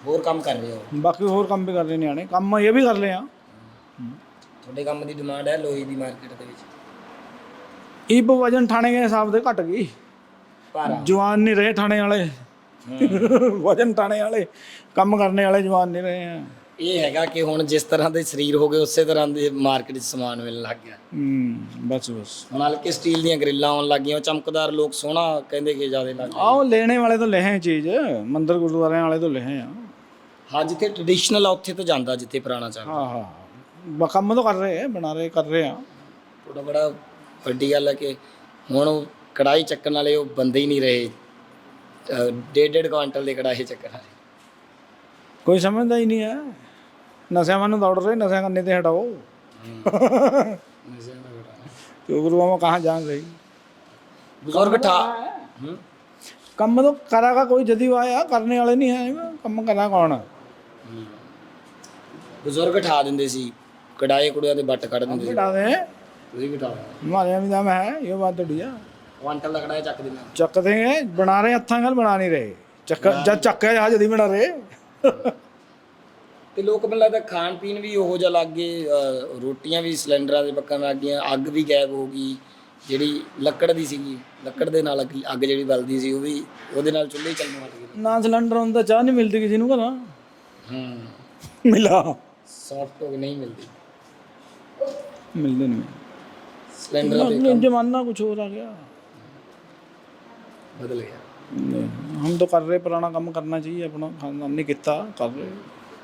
ਹੋਰ ਕੰਮ ਕਰ ਰਹੇ ਹੋ? ਬਾਕੀ ਹੋਰ ਕੰਮ ਵੀ ਕਰ ਰਹੇ ਨਿਆਣੇ ਕੰਮ ਇਹ ਵੀ ਕਰ ਲਿਆ ਤੁਹਾਡੇ ਕੰਮ ਦੀ ਡਿਮਾਂਡ ਹੈ ਲੋਹੇ ਦੀ ਮਾਰਕੀਟ ਦੇ ਵਿੱਚ? ਇਹ ਵਜਨ ਥਾਣੇ ਦੇ ਹਿਸਾਬ ਦੇ ਘਟ ਗਈ। ਭਾਰਾ। ਜਵਾਨ ਨਹੀਂ ਰਹੇ ਥਾਣੇ ਵਾਲੇ। ਵਜਨ ਥਾਣੇ ਵਾਲੇ ਕੰਮ ਕਰਨੇ ਵਾਲੇ ਜਵਾਨ ਨਹੀਂ ਰਹੇ ਆ। ਇਹ ਹੈਗਾ ਕਿ ਹੁਣ ਜਿਸ ਤਰ੍ਹਾਂ ਦੇ ਸਰੀਰ ਹੋ ਗਏ ਉਸੇ ਤਰ੍ਹਾਂ ਦੇ ਮਾਰਕੀਟ 'ਚ ਸਮਾਨ ਮਿਲਣ ਲੱਗ ਗਿਆ। ਹੂੰ ਬਸ ਬਸ। ਹੁਣ ਹਲਕੇ ਸਟੀਲ ਦੀਆਂ ਗ੍ਰਿਲਾਂ ਆਉਣ ਲੱਗੀਆਂ ਉਹ ਚਮਕਦਾਰ ਲੋਕ ਸੋਹਣਾ ਕਹਿੰਦੇ ਕਿ ਜ਼ਿਆਦਾ ਲੱਗ ਆਓ ਲੈਣੇ ਵਾਲੇ ਤੋਂ ਲਹੇ ਚੀਜ਼ ਮੰਦਰ ਗੁਰਦੁਆਰਿਆਂ ਵਾਲੇ ਤੋਂ ਲਹੇ ਆ। ਹਾਂ ਜਿੱਥੇ ਟ੍ਰੈਡੀਸ਼ਨਲ ਆ ਉੱਥੇ ਤਾਂ ਜਾਂਦਾ ਜਿੱਥੇ ਪੁਰਾਣਾ ਚੱਲਦਾ। ਹਾਂ ਹਾਂ ਕੰਮ ਤਾਂ ਕਰ ਰਹੇ ਆ ਬਣਾ ਰਹੇ ਕਰ ਰਹੇ ਆ। ਥੋੜਾ ਬੜਾ ਵੱਡੀ ਗੱਲ ਹੈ ਕਿ ਹੁਣ ਕੜਾਈ ਚੱਕਣ ਵਾਲੇ ਉਹ ਬੰਦੇ ਹੀ ਨਹੀਂ ਰਹੇ। ਡੇਢ ਡੇਢ ਕੁਆਂਟਲ ਦੇ ਕੜਾਈ ਚੱਕਣ ਵਾਲੇ। ਕੋਈ ਸਮਝਦਾ ਹੀ ਨਹੀਂ ਹੈ। ਨਸ਼ਿਆਂ ਵੱਲ ਨੂੰ ਦੌੜ ਰਹੇ ਨਸ਼ਿਆਂ करने से हटाओ नशे में तो गुरुआ में कहाँ जान रही बुजुर्ग ਕੰਮ ਤਾਂ ਕਰਾਗਾ ਕੋਈ ਜਦੀ ਆਇਆ ਕਰਨੇ ਵਾਲੇ ਨਹੀਂ ਹੈ ਕੰਮ ਕਰਾ ਕੌਣ? ਬਜ਼ੁਰਗ ਠਾ ਦਿੰਦੇ ਸੀ ਕਢਾਏ ਕੁੜੀਆਂ ਦੇ ਵੱਟ ਕੱਢ ਦਿੰਦੇ ਸੀ। ਕਿਹੜਾ ਤੁਸੀਂ ਵੀ ਮਾਰਿਆ ਵੀ ਦਮ ਹੈ ਇਹ ਬਾਤ ਤੁਹਾਡੀ ਆ ਕੁਆਂਟਲ ਦਾ ਕਢਾਇਆ ਚੱਕ ਦਿੰਦੇ। ਚੱਕਦੇ ਬਣਾ ਰਹੇ ਹੱਥਾਂ ਨਾਲ ਬਣਾ ਨਹੀਂ ਰਹੇ। ਚੱਕ ਜਦ ਚੱਕਿਆ ਜਦੀ ਬਣਾ ਰਹੇ। ਤੇ ਲੋਕ ਮੈਨੂੰ ਲੱਗਦਾ ਖਾਣ ਪੀਣ ਵੀ ਉਹੋ ਜਿਹਾ ਲੱਗ ਗਏ ਅਹ ਰੋਟੀਆਂ ਵੀ ਸਿਲੰਡਰਾਂ ਦੇ ਪੱਕਣ ਲੱਗ ਗਈਆਂ ਅੱਗ ਵੀ ਗਾਇਬ ਹੋ ਗਈ ਜਿਹੜੀ ਲੱਕੜ ਦੀ ਸੀਗੀ ਲੱਕੜ ਦੇ ਨਾਲ ਅੱਗ ਅੱਗ ਜਿਹੜੀ ਬਲਦੀ ਸੀ ਉਹ ਵੀ ਉਹਦੇ ਨਾਲ ਚੁੱਲ੍ਹੇ ਹੀ ਚੱਲਣ ਲੱਗ ਗਏ ਨਾ ਸਿਲੰਡਰ ਹੁੰਦਾ ਚਾਹ ਨਹੀਂ ਮਿਲਦੀ ਕਿਸੇ ਨੂੰ ਘਰਾਂ ਹੂੰ ਮਿਲਾ ਸੌਫਟ ਹੋ ਕੇ ਨਹੀਂ ਮਿਲਦੀ ਮਿਲਦੇ ਨਹੀਂ ਸਿਲੰਡਰ ਤੇ अब जमाना कुछ और आ गया ਬਦਲ ਗਿਆ हम तो कर रहे पुराना काम करना चाहिए अपना खानदान नहीं किता कर रहे